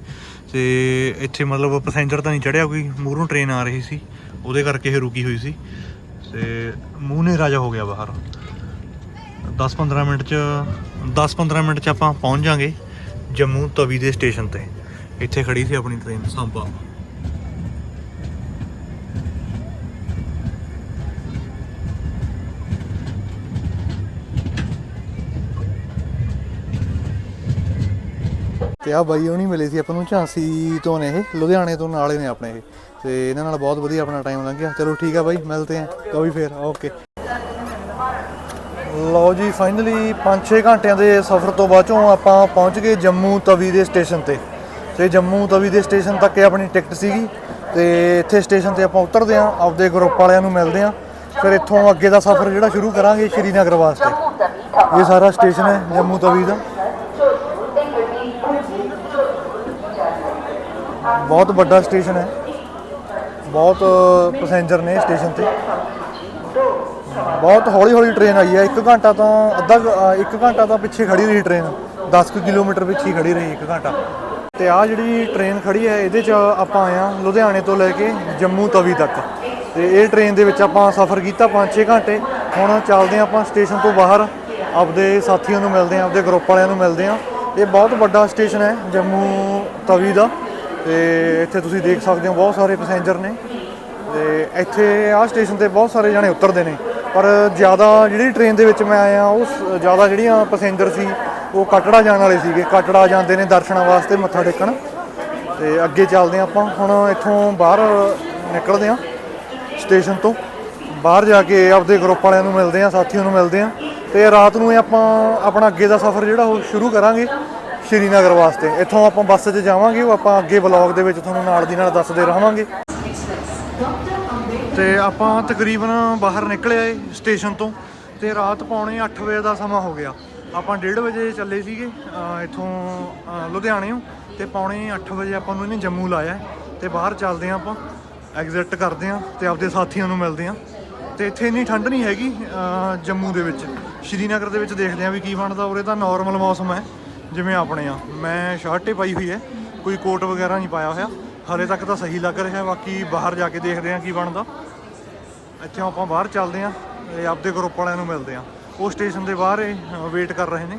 [SPEAKER 1] ਤੇ ਇੱਥੇ ਮਤਲਬ ਪੈਸੇਂਜਰ ਤਾਂ ਨਹੀਂ ਚੜਿਆ ਕੋਈ, ਮੂਹਰੋਂ ਟ੍ਰੇਨ ਆ ਰਹੀ ਸੀ, ਉਹਦੇ ਕਰਕੇ ਇਹ ਰੁਕੀ ਹੋਈ ਸੀ। ਤੇ ਮੂੰਹ ਹਨੇਰਾ ਜਿਹਾ ਹੋ ਗਿਆ ਬਾਹਰ। 10-15 ਮਿੰਟ ਚ 10-15 ਮਿੰਟ ਚ ਆਪਾਂ ਪਹੁੰਚ ਜਾਾਂਗੇ ਜੰਮੂ ਤਵੀ ਦੇ ਸਟੇਸ਼ਨ ਤੇ। ਇੱਥੇ ਖੜੀ ਸੀ ਆਪਣੀ ਟ੍ਰੇਨ ਸਾਂਬਾ ਤੇ ਆ ਬਾਈ ਉਹਨੀ ਮਿਲੇ ਸੀ ਆਪਾਂ ਨੂੰ, ਝਾਂਸੀ ਤੋਂ ਨੇ ਇਹ, ਲੁਧਿਆਣੇ ਤੋਂ ਨਾਲੇ ਨੇ ਆਪਣੇ ਇਹ। ਤੇ ਇਹਨਾਂ ਨਾਲ ਬਹੁਤ ਵਧੀਆ ਆਪਣਾ ਟਾਈਮ ਲੰਘਿਆ। ਚਲੋ ਠੀਕ ਆ ਬਾਈ, ਮਿਲਦੇ ਆਂ ਕभी ਫੇਰ, ਓਕੇ। ਲਓ ਜੀ ਫਾਈਨਲੀ 5-6 ਘੰਟਿਆਂ ਦੇ ਸਫ਼ਰ ਤੋਂ ਬਾਅਦ ਚੋਂ ਆਪਾਂ ਪਹੁੰਚ ਗਏ ਜੰਮੂ ਤਵੀ ਦੇ ਸਟੇਸ਼ਨ ਤੇ। ਤੇ ਜੰਮੂ ਤਵੀ ਦੇ ਸਟੇਸ਼ਨ ਤੱਕ ਇਹ ਆਪਣੀ ਟਿਕਟ ਸੀਗੀ ਤੇ ਇੱਥੇ ਸਟੇਸ਼ਨ ਤੇ ਆਪਾਂ ਉਤਰਦੇ ਆਂ ਆਪਦੇ ਗਰੁੱਪ ਵਾਲਿਆਂ ਨੂੰ ਮਿਲਦੇ ਆਂ ਫਿਰ ਇੱਥੋਂ ਅੱਗੇ ਦਾ ਸਫ਼ਰ ਜਿਹੜਾ ਸ਼ੁਰੂ ਕਰਾਂਗੇ ਸ਼੍ਰੀਨਗਰ ਵਾਸਤੇ। ਇਹ ਸਾਰਾ ਸਟੇਸ਼ਨ ਹੈ ਜੰਮੂ ਤਵੀ ਦਾ। ਬਹੁਤ ਵੱਡਾ ਸਟੇਸ਼ਨ ਹੈ। ਬਹੁਤ ਪੈਸੇਂਜਰ ਨੇ ਸਟੇਸ਼ਨ ਤੇ। ਬਹੁਤ ਹੌਲੀ ਹੌਲੀ ਟ੍ਰੇਨ ਆਈ ਹੈ। 1 ਘੰਟਾ ਤਾਂ ਅੱਧਾ 1 ਘੰਟਾ ਤਾਂ ਪਿੱਛੇ ਖੜੀ ਰਹੀ ਟ੍ਰੇਨ 10 ਕੁ ਕਿਲੋਮੀਟਰ ਪਿੱਛੇ ਹੀ ਖੜੀ ਰਹੀ 1 ਘੰਟਾ। ਤੇ ਆ ਜਿਹੜੀ ਟ੍ਰੇਨ ਖੜੀ ਹੈ, ਇਹਦੇ 'ਚ ਆਪਾਂ ਆਏ ਹਾਂ ਲੁਧਿਆਣੇ ਤੋਂ ਲੈ ਕੇ ਜੰਮੂ ਤਵੀ ਤੱਕ। ਤੇ ਇਹ ਟ੍ਰੇਨ ਦੇ ਵਿੱਚ ਆਪਾਂ ਸਫ਼ਰ ਕੀਤਾ 5-6 ਘੰਟੇ। ਹੁਣ ਚੱਲਦੇ ਹਾਂ ਆਪਾਂ ਸਟੇਸ਼ਨ ਤੋਂ ਬਾਹਰ। ਆਪਦੇ ਸਾਥੀਆਂ ਨੂੰ ਮਿਲਦੇ ਹਾਂ, ਆਪਦੇ ਗਰੁੱਪ ਵਾਲਿਆਂ ਨੂੰ ਮਿਲਦੇ ਹਾਂ। ਇਹ ਬਹੁਤ ਵੱਡਾ ਸਟੇਸ਼ਨ ਹੈ ਜੰਮੂ ਤਵੀ ਦਾ। ਤੇ ਇੱਥੇ ਤੁਸੀਂ ਦੇਖ ਸਕਦੇ ਹੋ ਬਹੁਤ ਸਾਰੇ ਪੈਸੇਂਜਰ ਨੇ। ਤੇ ਇੱਥੇ ਆਹ ਸਟੇਸ਼ਨ ਤੇ ਬਹੁਤ ਸਾਰੇ ਜਣੇ ਉਤਰਦੇ ਨੇ। ਪਰ ਜ਼ਿਆਦਾ ਜਿਹੜੀ ਟ੍ਰੇਨ ਦੇ ਵਿੱਚ ਮੈਂ ਆਇਆ, ਉਹ ਜ਼ਿਆਦਾ ਜਿਹੜੀਆਂ ਪੈਸੇਂਜਰ ਸੀ, ਉਹ ਕਟੜਾ ਜਾਣ ਵਾਲੇ ਸੀਗੇ। ਕਟੜਾ ਜਾਂਦੇ ਨੇ ਦਰਸ਼ਨਾਂ ਵਾਸਤੇ ਮੱਥਾ ਟੇਕਣ। ਤੇ ਅੱਗੇ ਚੱਲਦੇ ਹਾਂ ਆਪਾਂ। ਹੁਣ ਇੱਥੋਂ ਬਾਹਰ ਨਿਕਲਦੇ ਹਾਂ ਸਟੇਸ਼ਨ ਤੋਂ। ਬਾਹਰ ਜਾ ਕੇ ਆਪਦੇ ਗਰੁੱਪ ਵਾਲਿਆਂ ਨੂੰ ਮਿਲਦੇ ਹਾਂ, ਸਾਥੀਆਂ ਨੂੰ ਮਿਲਦੇ ਹਾਂ। ਤੇ ਰਾਤ ਨੂੰ ਆਪਾਂ ਆਪਣਾ ਅੱਗੇ ਦਾ ਸਫ਼ਰ ਜਿਹੜਾ ਉਹ ਸ਼ੁਰੂ ਕਰਾਂਗੇ ਸ਼੍ਰੀਨਗਰ ਵਾਸਤੇ। ਇੱਥੋਂ ਆਪਾਂ ਬੱਸ 'ਚ ਜਾਵਾਂਗੇ, ਉਹ ਆਪਾਂ ਅੱਗੇ ਵਲੌਗ ਦੇ ਵਿੱਚ ਤੁਹਾਨੂੰ ਨਾਲ ਦੀ ਨਾਲ ਦੱਸਦੇ ਰਹਾਂਗੇ। ਤੇ ਆਪਾਂ ਤਕਰੀਬਨ ਬਾਹਰ ਨਿਕਲੇ ਆਏ ਸਟੇਸ਼ਨ ਤੋਂ ਤੇ ਰਾਤ ਪੌਣੇ 8 ਵਜੇ ਦਾ ਸਮਾਂ ਹੋ ਗਿਆ। ਆਪਾਂ 1:30 ਵਜੇ ਚੱਲੇ ਸੀਗੇ ਇੱਥੋਂ, ਅਹ ਲੁਧਿਆਣਿਓਂ ਤੇ ਪੌਣੇ 8 ਵਜੇ ਆਪਾਂ ਨੂੰ ਇਹਨੇ ਜੰਮੂ ਲਾਇਆ ਹੈ ਤੇ ਬਾਹਰ ਚੱਲਦੇ ਹਾਂ ਆਪਾਂ ਐਗਜ਼ਿਟ ਕਰਦੇ ਹਾਂ ਤੇ ਆਪਦੇ ਸਾਥੀਆਂ ਨੂੰ ਮਿਲਦੇ ਹਾਂ। ਤੇ ਇੱਥੇ ਇੰਨੀ ਠੰਡ ਨਹੀਂ ਹੈਗੀ ਜੰਮੂ ਦੇ ਵਿੱਚ। ਸ਼੍ਰੀਨਗਰ ਦੇ ਵਿੱਚ ਦੇਖਦੇ ਹਾਂ ਵੀ ਕੀ ਬਣਦਾ, ਉਰੇ ਤਾਂ ਨਾਰਮਲ ਮੌਸਮ ਹੈ, ਜਿਵੇਂ ਆਪਣੇ ਆ। ਮੈਂ ਸ਼ਰਟ ਹੀ ਪਾਈ ਹੋਈ ਹੈ, ਕੋਈ ਕੋਟ ਵਗੈਰਾ ਨਹੀਂ ਪਾਇਆ ਹੋਇਆ। ਹਲੇ ਤੱਕ ਤਾਂ ਸਹੀ ਲੱਗ ਰਿਹਾ, ਬਾਕੀ ਬਾਹਰ ਜਾ ਕੇ ਦੇਖਦੇ ਹਾਂ ਕੀ ਬਣਦਾ। ਇੱਥੇ ਆਪਾਂ ਬਾਹਰ ਚੱਲਦੇ ਹਾਂ ਤੇ ਆਪਦੇ ਗਰੁੱਪ ਵਾਲਿਆਂ ਨੂੰ ਮਿਲਦੇ ਹਾਂ। ਉਹ ਸਟੇਸ਼ਨ ਦੇ ਬਾਹਰ ਵੇਟ ਕਰ ਰਹੇ ਨੇ।